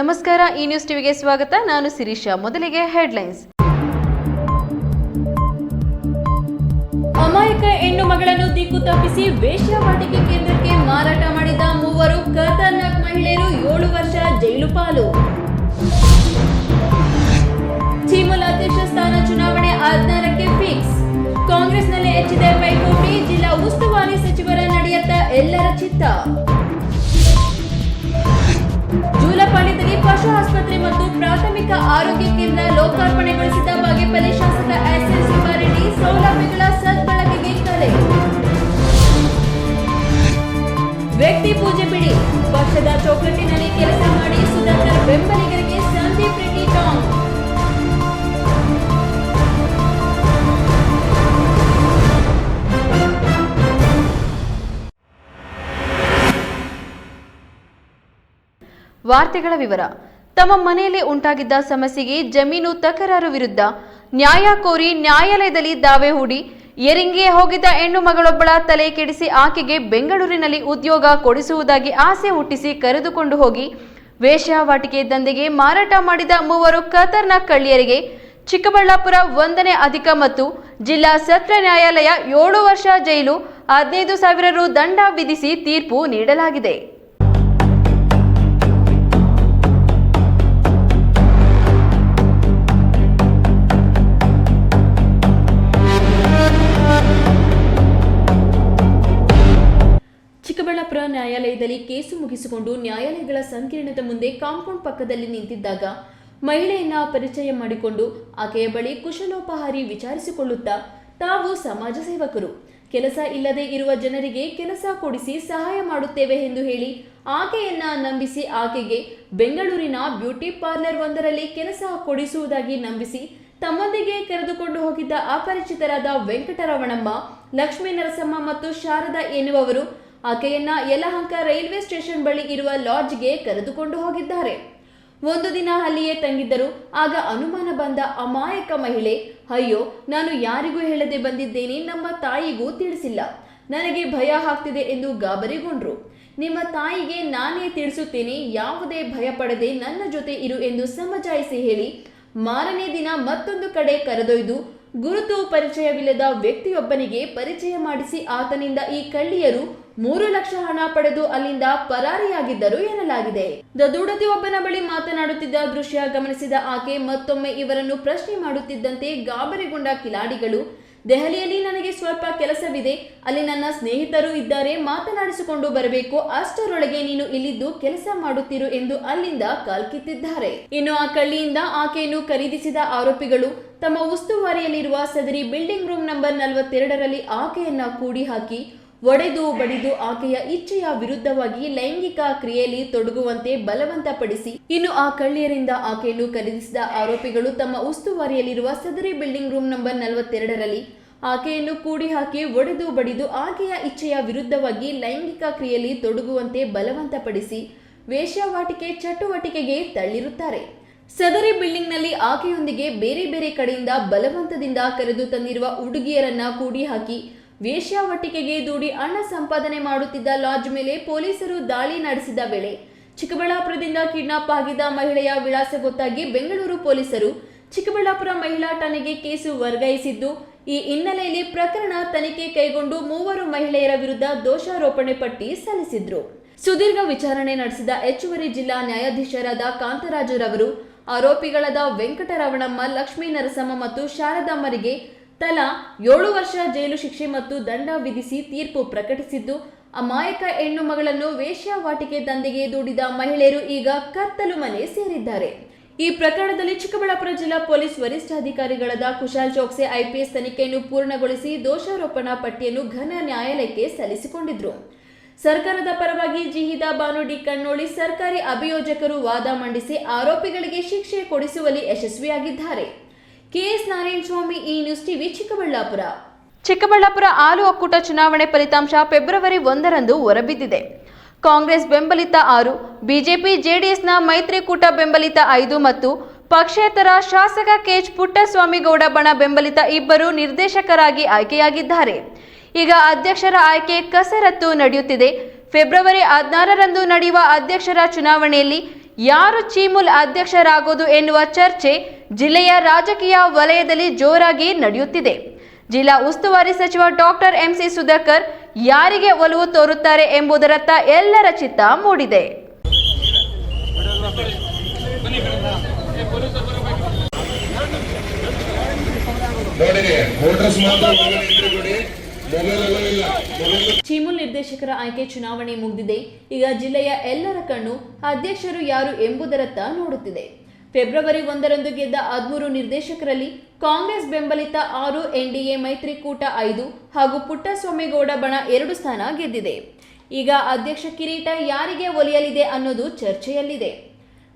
ನಮಸ್ಕಾರ, ಈ ನ್ಯೂಸ್ ಟಿವಿಗೆ ಸ್ವಾಗತ. ನಾನು ಶಿರೀಷಾ. ಮೊದಲಿಗೆ ಹೆಡ್ಲೈನ್ಸ್. ಅಮಾಯಕ ಹೆಣ್ಣು ಮಗಳನ್ನು ದಿಕ್ಕು ತಪ್ಪಿಸಿ ವೇಶ್ಯಾವಾಟಿಕೆ ಕೇಂದ್ರಕ್ಕೆ ಮಾರಾಟ ಮಾಡಿದ ಮೂವರು ಖತರ್ನಾಕ್ ಮಹಿಳೆಯರು ಏಳು ವರ್ಷ ಜೈಲು ಪಾಲು. ಚೀಮುಲ್ ಅಧ್ಯಕ್ಷ ಸ್ಥಾನ ಚುನಾವಣೆ ಹದಿನಾರಕ್ಕೆ ಫಿಕ್ಸ್. ಕಾಂಗ್ರೆಸ್ನಲ್ಲಿ ಹೆಚ್ಚಿದೆ ಪೈಪೋಟಿ. ಜಿಲ್ಲಾ ಉಸ್ತುವಾರಿ ಸಚಿವರ ನಡೆಯತ್ತ ಎಲ್ಲರ ಚಿತ್ತ. ಜೂಲಪಾಳ್ಯದಲ್ಲಿ ಪಶು ಆಸ್ಪತ್ರೆ ಮತ್ತು ಪ್ರಾಥಮಿಕ ಆರೋಗ್ಯ ಕೇಂದ್ರ ಲೋಕಾರ್ಪಣೆಗೊಳಿಸಿದ ಬಾಗೇಪಲ್ಲಿ ಶಾಸಕ ಎಸ್ ಎಸ್ ಶಿವಾರೆಡ್ಡಿ ಸೌಲಭ್ಯಗಳ ಸದ್ಬಳಕೆಗೆ ಕರೆ. ವ್ಯಕ್ತಿ ಪೂಜೆ ಬಿಡಿ. ಪಕ್ಷದ ಚೌಕಟ್ಟಿನಲ್ಲಿ ಕೆಲಸ ಮಾಡಿ ಸುಧಾಕರ್ ಬೆಂಬಲಿಗರಿಗೆ ವಾರ್ತೆಗಳ ವಿವರ. ತಮ್ಮ ಮನೆಯಲ್ಲಿ ಉಂಟಾಗಿದ್ದ ಸಮಸ್ಯೆಗೆ ಜಮೀನು ತಕರಾರು ವಿರುದ್ಧ ನ್ಯಾಯ ಕೋರಿ ನ್ಯಾಯಾಲಯದಲ್ಲಿ ದಾವೆ ಹೂಡಿ ಎರಿಂಗೆ ಹೋಗಿದ್ದ ಹೆಣ್ಣು ಮಗಳೊಬ್ಬಳ ತಲೆ ಕೆಡಿಸಿ ಆಕೆಗೆ ಬೆಂಗಳೂರಿನಲ್ಲಿ ಉದ್ಯೋಗ ಕೊಡಿಸುವುದಾಗಿ ಆಸೆ ಹುಟ್ಟಿಸಿ ಕರೆದುಕೊಂಡು ಹೋಗಿ ವೇಶ್ಯಾವಾಟಿಕೆ ದಂಧೆಗೆ ಮಾರಾಟ ಮಾಡಿದ ಮೂವರು ಕತರ್ನ ಕಳ್ಳಿಯರಿಗೆ ಚಿಕ್ಕಬಳ್ಳಾಪುರ ಒಂದನೇ ಅಧಿಕ ಮತ್ತು ಜಿಲ್ಲಾ ಸತ್ರ ನ್ಯಾಯಾಲಯ ಏಳು ವರ್ಷ ಜೈಲು ಹದಿನೈದು ಸಾವಿರ ರು ದಂಡ ವಿಧಿಸಿ ತೀರ್ಪು ನೀಡಲಾಗಿದೆ. ಚಿಕ್ಕಬಳ್ಳಾಪುರ ನ್ಯಾಯಾಲಯದಲ್ಲಿ ಕೇಸು ಮುಗಿಸಿಕೊಂಡು ನ್ಯಾಯಾಲಯಗಳ ಸಂಕೀರ್ಣದ ಮುಂದೆ ಕಾಂಪೌಂಡ್ ಪಕ್ಕದಲ್ಲಿ ನಿಂತಿದ್ದಾಗ ಮಹಿಳೆಯನ್ನ ಪರಿಚಯ ಮಾಡಿಕೊಂಡು ಆಕೆಯ ಬಳಿ ಕುಶಲೋಪಹಾರಿ ವಿಚಾರಿಸಿಕೊಳ್ಳುತ್ತಾ ತಾವು ಸಮಾಜ ಸೇವಕರು. ಕೆಲಸ ಇಲ್ಲದೆ ಇರುವ ಜನರಿಗೆ ಕೆಲಸ ಕೊಡಿಸಿ ಸಹಾಯ ಮಾಡುತ್ತೇವೆ ಎಂದು ಹೇಳಿ ಆಕೆಯನ್ನ ನಂಬಿಸಿ ಆಕೆಗೆ ಬೆಂಗಳೂರಿನ ಬ್ಯೂಟಿ ಪಾರ್ಲರ್ ಒಂದರಲ್ಲಿ ಕೆಲಸ ಕೊಡಿಸುವುದಾಗಿ ನಂಬಿಸಿ ತಮ್ಮೊಂದಿಗೆ ಕರೆದುಕೊಂಡು ಹೋಗಿದ್ದ ಅಪರಿಚಿತರಾದ ವೆಂಕಟರಮಣಮ್ಮ ಲಕ್ಷ್ಮೀ ನರಸಮ್ಮ ಮತ್ತು ಶಾರದಾ ಎನ್ನುವವರು ಆಕೆಯನ್ನ ಯಲಹಂಕ ರೈಲ್ವೆ ಸ್ಟೇಷನ್ ಬಳಿ ಇರುವ ಲಾಡ್ಜ್ಗೆ ಕರೆದುಕೊಂಡು ಹೋಗಿದ್ದಾರೆ. ಒಂದು ದಿನ ಅಲ್ಲಿಯೇ ತಂಗಿದ್ದರು. ಆಗ ಅನುಮಾನ ಬಂದ ಅಮಾಯಕ ಮಹಿಳೆ, ಅಯ್ಯೋ, ನಾನು ಯಾರಿಗೂ ಹೇಳದೆ ಬಂದಿದ್ದೇನೆ, ನಮ್ಮ ತಾಯಿಗೂ ತಿಳಿಸಿಲ್ಲ. ನನಗೆ ಭಯ ಆಗ್ತಿದೆ ಎಂದು ಗಾಬರಿಗೊಂಡ್ರು. ನಿಮ್ಮ ತಾಯಿಗೆ ನಾನೇ ತಿಳಿಸುತ್ತೇನೆ, ಯಾವುದೇ ಭಯ ಪಡದೆ ನನ್ನ ಜೊತೆ ಇರು ಎಂದು ಸಮಜಾಯಿಸಿ ಹೇಳಿ, ಮಾರನೇ ದಿನ ಮತ್ತೊಂದು ಕಡೆ ಕರೆದೊಯ್ದು ಗುರುತು ಪರಿಚಯವಿಲ್ಲದ ವ್ಯಕ್ತಿಯೊಬ್ಬನಿಗೆ ಪರಿಚಯ ಮಾಡಿಸಿ ಆತನಿಂದ ಈ ಕಳ್ಳಿಯರು ಮೂರು ಲಕ್ಷ ಹಣ ಪಡೆದು ಅಲ್ಲಿಂದ ಪರಾರಿಯಾಗಿದ್ದರು ಎನ್ನಲಾಗಿದೆ. ದೂಡತಿ ಒಬ್ಬನ ಬಳಿ ಮಾತನಾಡುತ್ತಿದ್ದ ದೃಶ್ಯ ಗಮನಿಸಿದ ಆಕೆ ಮತ್ತೊಮ್ಮೆ ಇವರನ್ನು ಪ್ರಶ್ನೆ ಮಾಡುತ್ತಿದ್ದಂತೆ ಗಾಬರಿಗೊಂಡ ಕಿಲಾಡಿಗಳು, ದೆಹಲಿಯಲ್ಲಿ ನನಗೆ ಸ್ವಲ್ಪ ಕೆಲಸವಿದೆ, ಅಲ್ಲಿ ನನ್ನ ಸ್ನೇಹಿತರು ಇದ್ದಾರೆ, ಮಾತನಾಡಿಸಿಕೊಂಡು ಬರಬೇಕು, ಅಷ್ಟರೊಳಗೆ ನೀನು ಇಲ್ಲಿದ್ದು ಕೆಲಸ ಮಾಡುತ್ತಿರು ಎಂದು ಅಲ್ಲಿಂದ ಕಾಲ್ಕಿತ್ತಿದ್ದಾರೆ. ಇನ್ನು ಆ ಕಳ್ಳಿಯಿಂದ ಆಕೆಯನ್ನು ಖರೀದಿಸಿದ ಆರೋಪಿಗಳು ತಮ್ಮ ಉಸ್ತುವಾರಿಯಲ್ಲಿರುವ ಸದರಿ ಬಿಲ್ಡಿಂಗ್ ರೂಮ್ ನಂಬರ್ ನಲವತ್ತೆರಡರಲ್ಲಿ ಆಕೆಯನ್ನ ಕೂಡಿ ಹಾಕಿ ಒಡೆದು ಬಡಿದು ಆಕೆಯ ಇಚ್ಛೆಯ ವಿರುದ್ಧವಾಗಿ ಲೈಂಗಿಕ ಕ್ರಿಯೆಯಲ್ಲಿ ತೊಡಗುವಂತೆ ಬಲವಂತಪಡಿಸಿ, ಇನ್ನು ಆ ಕಳ್ಳಿಯರಿಂದ ಆಕೆಯನ್ನು ಖರೀದಿಸಿದ ಆರೋಪಿಗಳು ತಮ್ಮ ಉಸ್ತುವಾರಿಯಲ್ಲಿರುವ ಸದರಿ ಬಿಲ್ಡಿಂಗ್ ರೂಮ್ ನಂಬರ್ ನಲವತ್ತೆರಡರಲ್ಲಿ ಆಕೆಯನ್ನು ಕೂಡಿ ಹಾಕಿ ಒಡೆದು ಬಡಿದು ಆಕೆಯ ಇಚ್ಛೆಯ ವಿರುದ್ಧವಾಗಿ ಲೈಂಗಿಕ ಕ್ರಿಯೆಯಲ್ಲಿ ತೊಡಗುವಂತೆ ಬಲವಂತಪಡಿಸಿ, ವೇಶ್ಯಾವಾಟಿಕೆ ಚಟುವಟಿಕೆಗೆ ತಳ್ಳಿರುತ್ತಾರೆ. ಸದರಿ ಬಿಲ್ಡಿಂಗ್ನಲ್ಲಿ ಆಕೆಯೊಂದಿಗೆ ಬೇರೆ ಬೇರೆ ಕಡೆಯಿಂದ ಬಲವಂತದಿಂದ ಕರೆದು ತಂದಿರುವ ಹುಡುಗಿಯರನ್ನ ಕೂಡಿ ಹಾಕಿ ವೇಶ್ಯಾವಟಿಕೆಗೆ ದೂಡಿ ಹಣ ಸಂಪಾದನೆ ಮಾಡುತ್ತಿದ್ದ ಲಾಡ್ಜ್ ಮೇಲೆ ಪೊಲೀಸರು ದಾಳಿ ನಡೆಸಿದ ವೇಳೆ ಚಿಕ್ಕಬಳ್ಳಾಪುರದಿಂದ ಕಿಡ್ನಾಪ್ ಆಗಿದ್ದ ಮಹಿಳೆಯ ವಿಳಾಸ ಗೊತ್ತಾಗಿ ಬೆಂಗಳೂರು ಪೊಲೀಸರು ಚಿಕ್ಕಬಳ್ಳಾಪುರ ಮಹಿಳಾ ಠಾಣೆಗೆ ಕೇಸು ವರ್ಗಾಯಿಸಿದ್ದು, ಈ ಹಿನ್ನೆಲೆಯಲ್ಲಿ ಪ್ರಕರಣ ತನಿಖೆ ಕೈಗೊಂಡು ಮೂವರು ಮಹಿಳೆಯರ ವಿರುದ್ಧ ದೋಷಾರೋಪಣೆ ಪಟ್ಟಿ ಸಲ್ಲಿಸಿದ್ರು. ಸುದೀರ್ಘ ವಿಚಾರಣೆ ನಡೆಸಿದ ಹೆಚ್ಚುವರಿ ಜಿಲ್ಲಾ ನ್ಯಾಯಾಧೀಶರಾದ ಕಾಂತರಾಜುರವರು ಆರೋಪಿಗಳಾದ ವೆಂಕಟರಮಣಮ್ಮ ಲಕ್ಷ್ಮೀ ನರಸಮ್ಮ ಮತ್ತು ಶಾರದಮ್ಮರಿಗೆ ತಲಾ ಏಳು ವರ್ಷ ಜೈಲು ಶಿಕ್ಷೆ ಮತ್ತು ದಂಡ ವಿಧಿಸಿ ತೀರ್ಪು ಪ್ರಕಟಿಸಿದ್ದು, ಅಮಾಯಕ ಹೆಣ್ಣು ಮಗಳನ್ನು ವೇಶ್ಯಾವಾಟಿಕೆ ದಂಧೆಗೆ ದೂಡಿದ ಮಹಿಳೆಯರು ಈಗ ಕತ್ತಲು ಮನೆ ಸೇರಿದ್ದಾರೆ. ಈ ಪ್ರಕರಣದಲ್ಲಿ ಚಿಕ್ಕಬಳ್ಳಾಪುರ ಜಿಲ್ಲಾ ಪೊಲೀಸ್ ವರಿಷ್ಠಾಧಿಕಾರಿಗಳಾದ ಕುಶಾಲ್ ಚೋಕ್ಸೆ, ಐಪಿಎಸ್ ತನಿಖೆಯನ್ನು ಪೂರ್ಣಗೊಳಿಸಿ ದೋಷಾರೋಪಣಾ ಪಟ್ಟಿಯನ್ನು ಘನ ನ್ಯಾಯಾಲಯಕ್ಕೆ ಸಲ್ಲಿಸಿಕೊಂಡಿದ್ರು. ಸರ್ಕಾರದ ಪರವಾಗಿ ಜಿಹಿದಾ ಬಾನುಡಿ ಕಣ್ಣೋಳಿ ಸರ್ಕಾರಿ ಅಭಿಯೋಜಕರು ವಾದ ಮಂಡಿಸಿ ಆರೋಪಿಗಳಿಗೆ ಶಿಕ್ಷೆ ಕೊಡಿಸುವಲ್ಲಿ ಯಶಸ್ವಿಯಾಗಿದ್ದಾರೆ. KS Narayana Swamy E news TV Chikkaballapur. Chikkaballapur ಆಲು ಒಕ್ಕೂಟ ಚುನಾವಣೆ ಫಲಿತಾಂಶ ಫೆಬ್ರವರಿ ಒಂದರಂದು ಹೊರಬಿದ್ದಿದೆ. ಕಾಂಗ್ರೆಸ್ ಬೆಂಬಲಿತ ಆರು, ಬಿಜೆಪಿ ಜೆಡಿಎಸ್ನ ಮೈತ್ರಿಕೂಟ ಬೆಂಬಲಿತ ಐದು ಮತ್ತು ಪಕ್ಷೇತರ ಶಾಸಕ ಕೆಎಚ್ ಪುಟ್ಟಸ್ವಾಮಿಗೌಡ ಬಣ ಬೆಂಬಲಿತ ಇಬ್ಬರು ನಿರ್ದೇಶಕರಾಗಿ ಆಯ್ಕೆಯಾಗಿದ್ದಾರೆ. ಈಗ ಅಧ್ಯಕ್ಷರ ಆಯ್ಕೆ ಕಸರತ್ತು ನಡೆಯುತ್ತಿದೆ. ಫೆಬ್ರವರಿ ಹದಿನಾರರಂದು ನಡೆಯುವ ಅಧ್ಯಕ್ಷರ ಚುನಾವಣೆಯಲ್ಲಿ ಯಾರು ಚೀಮುಲ್ ಅಧ್ಯಕ್ಷರಾಗೋದು ಎನ್ನುವ ಚರ್ಚೆ ಜಿಲ್ಲೆಯ ರಾಜಕೀಯ ವಲಯದಲ್ಲಿ ಜೋರಾಗಿ ನಡೆಯುತ್ತಿದೆ. ಜಿಲ್ಲಾ ಉಸ್ತುವಾರಿ ಸಚಿವ ಡಾಕ್ಟರ್ ಎಂಸಿ ಸುಧಾಕರ್ ಯಾರಿಗೆ ಒಲವು ತೋರುತ್ತಾರೆ ಎಂಬುದರತ್ತ ಎಲ್ಲರ ಚಿತ್ತ ಮೂಡಿದೆ. ನೋಡಿ ಚೀಮುಲ್ ನಿರ್ದೇಶಕರ ಆಯ್ಕೆ ಚುನಾವಣೆ ಮುಗಿದಿದೆ. ಈಗ ಜಿಲ್ಲೆಯ ಎಲ್ಲರ ಕಣ್ಣು ಅಧ್ಯಕ್ಷರು ಯಾರು ಎಂಬುದರತ್ತ ನೋಡುತ್ತಿದೆ. ಫೆಬ್ರವರಿ ಒಂದರಂದು ಗೆದ್ದ ಹದಿಮೂರು ನಿರ್ದೇಶಕರಲ್ಲಿ ಕಾಂಗ್ರೆಸ್ ಬೆಂಬಲಿತ ಆರು, ಎನ್ಡಿಎ ಮೈತ್ರಿಕೂಟ ಐದು ಹಾಗೂ ಪುಟ್ಟಸ್ವಾಮಿಗೌಡ ಬಣ ಎರಡು ಸ್ಥಾನ ಗೆದ್ದಿದೆ. ಈಗ ಅಧ್ಯಕ್ಷ ಕಿರೀಟ ಯಾರಿಗೆ ಒಲಿಯಲಿದೆ ಅನ್ನೋದು ಚರ್ಚೆಯಲ್ಲಿದೆ.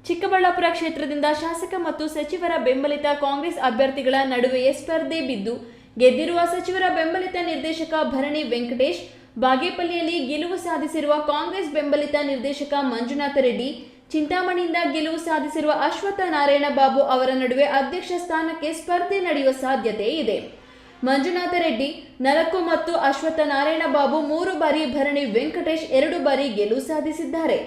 ಚಿಕ್ಕಬಳ್ಳಾಪುರ ಕ್ಷೇತ್ರದಿಂದ ಶಾಸಕ ಮತ್ತು ಸಚಿವರ ಬೆಂಬಲಿತ ಕಾಂಗ್ರೆಸ್ ಅಭ್ಯರ್ಥಿಗಳ ನಡುವೆಯೇ ಸ್ಪರ್ಧೆ ಬಿದ್ದು ಗೆದ್ದಿರುವ ಸಚಿವರ ಬೆಂಬಲಿತ ನಿರ್ದೇಶಕ ಭರಣಿ ವೆಂಕಟೇಶ್, ಬಾಗೇಪಲ್ಲಿಯಲ್ಲಿ ಗೆಲುವು ಸಾಧಿಸಿರುವ ಕಾಂಗ್ರೆಸ್ ಬೆಂಬಲಿತ ನಿರ್ದೇಶಕ ಮಂಜುನಾಥ ರೆಡ್ಡಿ, ಚಿಂತಾಮಣಿಯಿಂದ ಗೆಲುವು ಸಾಧಿಸಿರುವ ಅಶ್ವತ್ಥ ನಾರಾಯಣ ಬಾಬು ಅವರ ನಡುವೆ ಅಧ್ಯಕ್ಷ ಸ್ಥಾನಕ್ಕೆ ಸ್ಪರ್ಧೆ ನಡೆಯುವ ಸಾಧ್ಯತೆ ಇದೆ. ಮಂಜುನಾಥ ರೆಡ್ಡಿ ನಾಲ್ಕು ಮತ್ತು ಅಶ್ವತ್ಥ ನಾರಾಯಣ ಬಾಬು ಮೂರು ಬಾರಿ ಭರಣಿ ವೆಂಕಟೇಶ್ ಎರಡು ಬಾರಿ ಗೆಲುವು ಸಾಧಿಸಿದ್ದಾರೆ.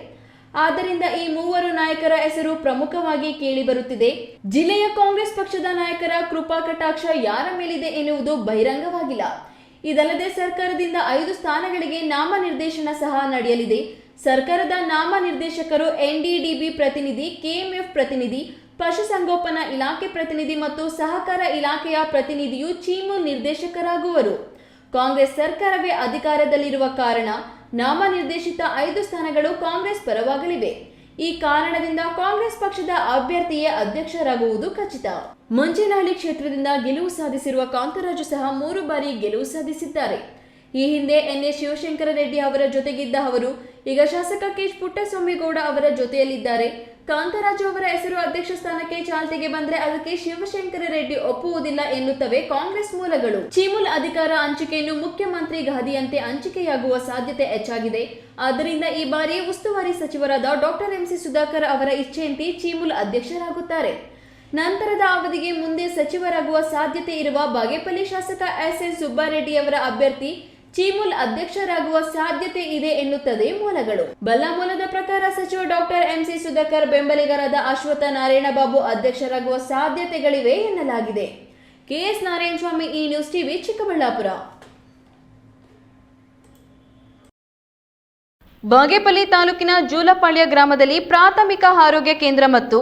ಆದ್ದರಿಂದ ಈ ಮೂವರು ನಾಯಕರ ಹೆಸರು ಪ್ರಮುಖವಾಗಿ ಕೇಳಿಬರುತ್ತಿದೆ ಜಿಲ್ಲೆಯ ಕಾಂಗ್ರೆಸ್ ಪಕ್ಷದ ನಾಯಕರ ಕೃಪಾ ಕಟಾಕ್ಷ ಯಾರ ಮೇಲಿದೆ ಎನ್ನುವುದು ಬಹಿರಂಗವಾಗಿಲ್ಲ. ಇದಲ್ಲದೆ ಸರ್ಕಾರದಿಂದ ಐದು ಸ್ಥಾನಗಳಿಗೆ ನಾಮನಿರ್ದೇಶನ ಸಹ ನಡೆಯಲಿದೆ. ಸರ್ಕಾರದ ನಾಮನಿರ್ದೇಶಕರು ಎನ್ಡಿಡಿಬಿ ಪ್ರತಿನಿಧಿ, ಕೆಎಂಎಫ್ ಪ್ರತಿನಿಧಿ, ಪಶುಸಂಗೋಪನಾ ಇಲಾಖೆ ಪ್ರತಿನಿಧಿ ಮತ್ತು ಸಹಕಾರ ಇಲಾಖೆಯ ಪ್ರತಿನಿಧಿಯು ಚೀಮು ನಿರ್ದೇಶಕರಾಗುವರು. ಕಾಂಗ್ರೆಸ್ ಸರ್ಕಾರವೇ ಅಧಿಕಾರದಲ್ಲಿರುವ ಕಾರಣ ನಾಮನಿರ್ದೇಶಿತ ಐದು ಸ್ಥಾನಗಳು ಕಾಂಗ್ರೆಸ್ ಪರವಾಗಲಿವೆ. ಈ ಕಾರಣದಿಂದ ಕಾಂಗ್ರೆಸ್ ಪಕ್ಷದ ಅಭ್ಯರ್ಥಿಯೇ ಅಧ್ಯಕ್ಷರಾಗುವುದು ಖಚಿತ. ಮಂಜನಹಳ್ಳಿ ಕ್ಷೇತ್ರದಿಂದ ಗೆಲುವು ಸಾಧಿಸಿರುವ ಕಾಂತರಾಜು ಸಹ ಮೂರು ಬಾರಿ ಗೆಲುವು ಸಾಧಿಸಿದ್ದಾರೆ. ಈ ಹಿಂದೆ ಎನ್ ಎಸ್ ಶಿವಶಂಕರ ರೆಡ್ಡಿ ಅವರ ಜೊತೆಗಿದ್ದ ಅವರು, ಈಗ ಶಾಸಕ ಕೆ ಪುಟ್ಟಸ್ವಾಮಿಗೌಡ ಅವರ ಜೊತೆಯಲ್ಲಿದ್ದಾರೆ. ಕಾಂತರಾಜು ಅವರ ಹೆಸರು ಅಧ್ಯಕ್ಷ ಸ್ಥಾನಕ್ಕೆ ಚಾಲ್ತಿಗೆ ಬಂದರೆ ಅದಕ್ಕೆ ಶಿವಶಂಕರ ರೆಡ್ಡಿ ಒಪ್ಪುವುದಿಲ್ಲ ಎನ್ನುತ್ತವೆ ಕಾಂಗ್ರೆಸ್ ಮೂಲಗಳು. ಚೀಮುಲ್ ಅಧಿಕಾರ ಹಂಚಿಕೆಯನ್ನು ಮುಖ್ಯಮಂತ್ರಿ ಗಾದಿಯಂತೆ ಹಂಚಿಕೆಯಾಗುವ ಸಾಧ್ಯತೆ ಹೆಚ್ಚಾಗಿದೆ. ಆದ್ದರಿಂದ ಈ ಬಾರಿ ಉಸ್ತುವಾರಿ ಸಚಿವರಾದ ಡಾಕ್ಟರ್ ಎಂಸಿ ಸುಧಾಕರ್ ಅವರ ಇಚ್ಛೆಯಂತೆ ಚೀಮುಲ್ ಅಧ್ಯಕ್ಷರಾಗುತ್ತಾರೆ. ನಂತರದ ಅವಧಿಗೆ ಮುಂದೆ ಸಚಿವರಾಗುವ ಸಾಧ್ಯತೆ ಇರುವ ಬಾಗೇಪಲ್ಲಿ ಶಾಸಕ ಎಸ್ ಎನ್ ಸುಬ್ಬಾರೆಡ್ಡಿ ಅವರ ಅಭ್ಯರ್ಥಿ ಚೀಮುಲ್ ಅಧ್ಯಕ್ಷರಾಗುವ ಸಾಧ್ಯತೆ ಇದೆ ಎನ್ನುತ್ತದೆ ಮೂಲಗಳು. ಬಲ್ಲ ಮೂಲದ ಪ್ರಕಾರ ಸಚಿವ ಡಾಕ್ಟರ್ ಎಂಸಿ ಸುಧಾಕರ್ ಬೆಂಬಲಿಗರಾದ ಅಶ್ವಥ ನಾರಾಯಣ ಬಾಬು ಅಧ್ಯಕ್ಷರಾಗುವ ಸಾಧ್ಯತೆಗಳಿವೆ ಎನ್ನಲಾಗಿದೆ. KS Narayana Swamy E news TV, Chikkaballapur. Bagepalli ತಾಲೂಕಿನ ಜೂಲಪಾಳ್ಯ ಗ್ರಾಮದಲ್ಲಿ ಪ್ರಾಥಮಿಕ ಆರೋಗ್ಯ ಕೇಂದ್ರ ಮತ್ತು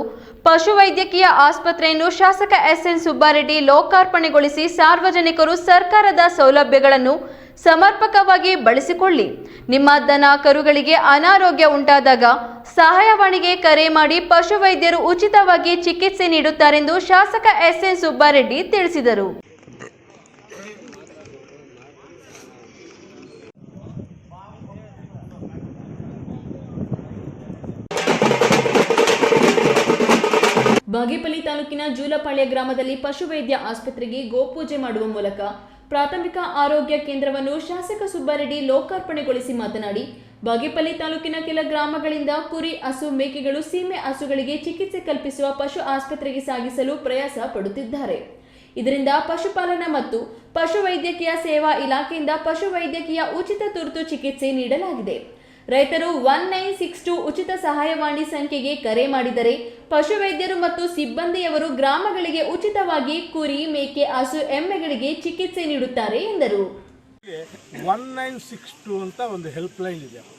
ಪಶುವೈದ್ಯಕೀಯ ಆಸ್ಪತ್ರೆಯನ್ನು ಶಾಸಕ ಎಸ್ಎನ್ ಸುಬ್ಬಾರೆಡ್ಡಿ ಲೋಕಾರ್ಪಣೆಗೊಳಿಸಿ ಸಾರ್ವಜನಿಕರು ಸರ್ಕಾರದ ಸೌಲಭ್ಯಗಳನ್ನು ಸಮರ್ಪಕವಾಗಿ ಬಳಸಿಕೊಳ್ಳಿ. ನಿಮ್ಮ ದನ ಕರುಗಳಿಗೆ ಅನಾರೋಗ್ಯ ಉಂಟಾದಾಗ ಸಹಾಯವಾಣಿಗೆ ಕರೆ ಮಾಡಿ ಪಶುವೈದ್ಯರು ಉಚಿತವಾಗಿ ಚಿಕಿತ್ಸೆ ನೀಡುತ್ತಾರೆಂದು ಶಾಸಕ ಎಸ್ಎನ್ ಸುಬ್ಬಾರೆಡ್ಡಿ ತಿಳಿಸಿದರು. ಬಾಗೇಪಲ್ಲಿ ತಾಲೂಕಿನ ಜೂಲಪಾಳ್ಯ ಗ್ರಾಮದಲ್ಲಿ ಪಶುವೈದ್ಯ ಆಸ್ಪತ್ರೆಗೆ ಗೋಪೂಜೆ ಮಾಡುವ ಮೂಲಕ ಪ್ರಾಥಮಿಕ ಆರೋಗ್ಯ ಕೇಂದ್ರವನ್ನು ಶಾಸಕ ಸುಬ್ಬಾರೆಡ್ಡಿ ಲೋಕಾರ್ಪಣೆಗೊಳಿಸಿ ಮಾತನಾಡಿ, ಬಾಗೇಪಲ್ಲಿ ತಾಲೂಕಿನ ಕೆಲ ಗ್ರಾಮಗಳಿಂದ ಕುರಿ, ಹಸು, ಮೇಕೆಗಳು, ಸೀಮೆ ಹಸುಗಳಿಗೆ ಚಿಕಿತ್ಸೆ ಕಲ್ಪಿಸುವ ಪಶು ಆಸ್ಪತ್ರೆಗೆ ಸಾಗಿಸಲು ಪ್ರಯಾಸ ಪಡುತ್ತಿದ್ದಾರೆ. ಇದರಿಂದ ಪಶುಪಾಲನಾ ಮತ್ತು ಪಶುವೈದ್ಯಕೀಯ ಸೇವಾ ಇಲಾಖೆಯಿಂದ ಪಶುವೈದ್ಯಕೀಯ ಉಚಿತ ತುರ್ತು ಚಿಕಿತ್ಸೆ ನೀಡಲಾಗಿದೆ. ರೈತರು ಒನ್ ನೈನ್ ಸಿಕ್ಸ್ ಟು ಉಚಿತ ಸಹಾಯವಾಣಿ ಸಂಖ್ಯೆಗೆ ಕರೆ ಮಾಡಿದರೆ ಪಶುವೈದ್ಯರು ಮತ್ತು ಸಿಬ್ಬಂದಿಯವರು ಗ್ರಾಮಗಳಿಗೆ ಉಚಿತವಾಗಿ ಕುರಿ, ಮೇಕೆ, ಹಸು, ಎಮ್ಮೆಗಳಿಗೆ ಚಿಕಿತ್ಸೆ ನೀಡುತ್ತಾರೆ ಎಂದರು. ಒನ್ ನೈನ್ ಸಿಕ್ಸ್ ಟು ಅಂತ ಒಂದು ಹೆಲ್ಪ್ ಲೈನ್ ಇದೆಯಪ್ಪ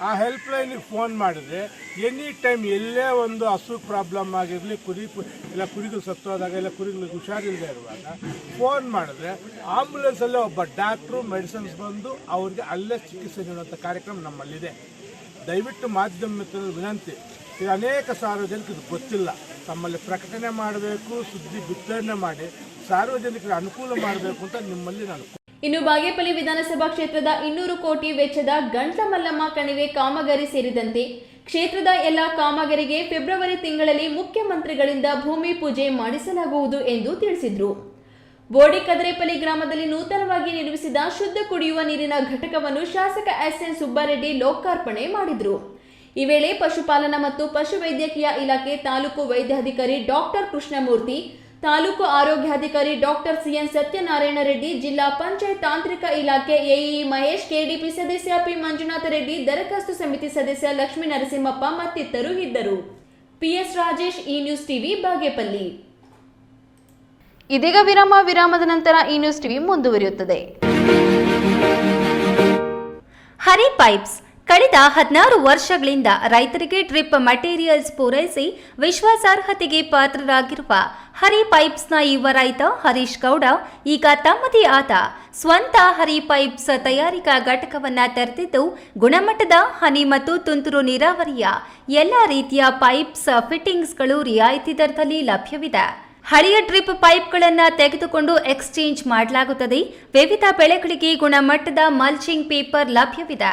ಆ ಹೆಲ್ಪ್ ಲೈನಿಗೆ ಫೋನ್ ಮಾಡಿದ್ರೆ ಎನಿ ಟೈಮ್ ಎಲ್ಲೇ ಒಂದು ಹಸು ಪ್ರಾಬ್ಲಮ್ ಆಗಿರಲಿ, ಕುರಿ ಇಲ್ಲ ಕುರಿಗಳು ಸತ್ತೋದಾಗ, ಇಲ್ಲ ಕುರಿಗಳಿಗೆ ಹುಷಾರಿಲ್ಲದೆ ಇರುವಾಗ ಫೋನ್ ಮಾಡಿದ್ರೆ ಆಂಬುಲೆನ್ಸಲ್ಲೇ ಒಬ್ಬ ಡಾಕ್ಟ್ರು ಮೆಡಿಸಿನ್ಸ್ ಬಂದು ಅವ್ರಿಗೆ ಅಲ್ಲೇ ಚಿಕಿತ್ಸೆ ನೀಡುವಂಥ ಕಾರ್ಯಕ್ರಮ ನಮ್ಮಲ್ಲಿದೆ. ದಯವಿಟ್ಟು ಮಾಧ್ಯಮ ವಿನಂತಿ ಇದು ಅನೇಕ ಸಾರ್ವಜನಿಕರಿಗೆ ಗೊತ್ತಿಲ್ಲ. ತಮ್ಮಲ್ಲಿ ಪ್ರಕಟಣೆ ಮಾಡಬೇಕು, ಸುದ್ದಿ ಬಿತ್ತರಣೆ ಮಾಡಿ ಸಾರ್ವಜನಿಕರಿಗೆ ಅನುಕೂಲ ಮಾಡಬೇಕು ಅಂತ ನಿಮ್ಮಲ್ಲಿ ನಾನು ಇನ್ನು ಬಾಗೇಪಲ್ಲಿ ವಿಧಾನಸಭಾ ಕ್ಷೇತ್ರದ ಇನ್ನೂರು ಕೋಟಿ ವೆಚ್ಚದ ಗಂಟ್ಲ ಮಲ್ಲಮ್ಮ ಕಣಿವೆ ಕಾಮಗಾರಿ ಸೇರಿದಂತೆ ಕ್ಷೇತ್ರದ ಎಲ್ಲ ಕಾಮಗಾರಿಗೆ ಫೆಬ್ರವರಿ ತಿಂಗಳಲ್ಲಿ ಮುಖ್ಯಮಂತ್ರಿಗಳಿಂದ ಭೂಮಿ ಪೂಜೆ ಮಾಡಿಸಲಾಗುವುದು ಎಂದು ತಿಳಿಸಿದರು. ಬೋಡಿ ಕದರೇಪಲ್ಲಿ ಗ್ರಾಮದಲ್ಲಿ ನೂತನವಾಗಿ ನಿರ್ಮಿಸಿದ ಶುದ್ಧ ಕುಡಿಯುವ ನೀರಿನ ಘಟಕವನ್ನು ಶಾಸಕ ಎಸ್ ಎನ್ ಸುಬ್ಬಾರೆಡ್ಡಿ ಲೋಕಾರ್ಪಣೆ ಮಾಡಿದರು. ಈ ವೇಳೆ ಪಶುಪಾಲನಾ ಮತ್ತು ಪಶುವೈದ್ಯಕೀಯ ಇಲಾಖೆ ತಾಲೂಕು ವೈದ್ಯಾಧಿಕಾರಿ ಡಾಕ್ಟರ್ ಕೃಷ್ಣಮೂರ್ತಿ ತಾಲೂಕು ಆರೋಗ್ಯಾಧಿಕಾರಿ ಡಾಕ್ಟರ್ ಸಿಎನ್ ಸತ್ಯನಾರಾಯಣ ರೆಡ್ಡಿ, ಜಿಲ್ಲಾ ಪಂಚಾಯತ್ ತಾಂತ್ರಿಕ ಇಲಾಖೆ ಎಇಇ ಮಹೇಶ್, ಕೆಡಿಪಿ ಸದಸ್ಯ ಪಿ ಮಂಜುನಾಥ ರೆಡ್ಡಿ, ದರಖಾಸ್ತು ಸಮಿತಿ ಸದಸ್ಯ ಲಕ್ಷ್ಮೀ ನರಸಿಂಹಪ್ಪ ಮತ್ತಿತರರು ಇದ್ದರು. PS Rajesh E news TV, Bagepalli. ಇದೀಗ ವಿರಾಮ, ವಿರಾಮದ ನಂತರ ಇ ನ್ಯೂಸ್ ಟಿವಿ ಮುಂದುವರಿಯುತ್ತದೆ. ಹರಿ ಪೈಪ್ಸ್ ಕಳೆದ ಹದಿನಾರು ವರ್ಷಗಳಿಂದ ರೈತರಿಗೆ ಡ್ರಿಪ್ ಮಟೀರಿಯಲ್ಸ್ ಪೂರೈಸಿ ವಿಶ್ವಾಸಾರ್ಹತೆಗೆ ಪಾತ್ರರಾಗಿರುವ ಹರಿ ಪೈಪ್ಸ್ನ ಯುವ ರೈತ ಹರೀಶ್ ಗೌಡ, ಈಗ ತಮ್ಮದೇ ಆದ ಸ್ವಂತ ಹರಿ ಪೈಪ್ಸ್ ತಯಾರಿಕಾ ಘಟಕವನ್ನ ತೆರೆದಿದ್ದು, ಗುಣಮಟ್ಟದ ಹನಿ ಮತ್ತು ತುಂತುರು ನೀರಾವರಿಯ ಎಲ್ಲ ರೀತಿಯ ಪೈಪ್ಸ್, ಫಿಟ್ಟಿಂಗ್ಸ್ಗಳು ರಿಯಾಯಿತಿ ದರದಲ್ಲಿ ಲಭ್ಯವಿದೆ. ಹಳೆಯ ಡ್ರಿಪ್ ಪೈಪ್ಗಳನ್ನು ತೆಗೆದುಕೊಂಡು ಎಕ್ಸ್ಚೇಂಜ್ ಮಾಡಲಾಗುತ್ತದೆ. ವಿವಿಧ ಬೆಳೆಗಳಿಗೆ ಗುಣಮಟ್ಟದ ಮಲ್ಚಿಂಗ್ ಪೇಪರ್ ಲಭ್ಯವಿದೆ.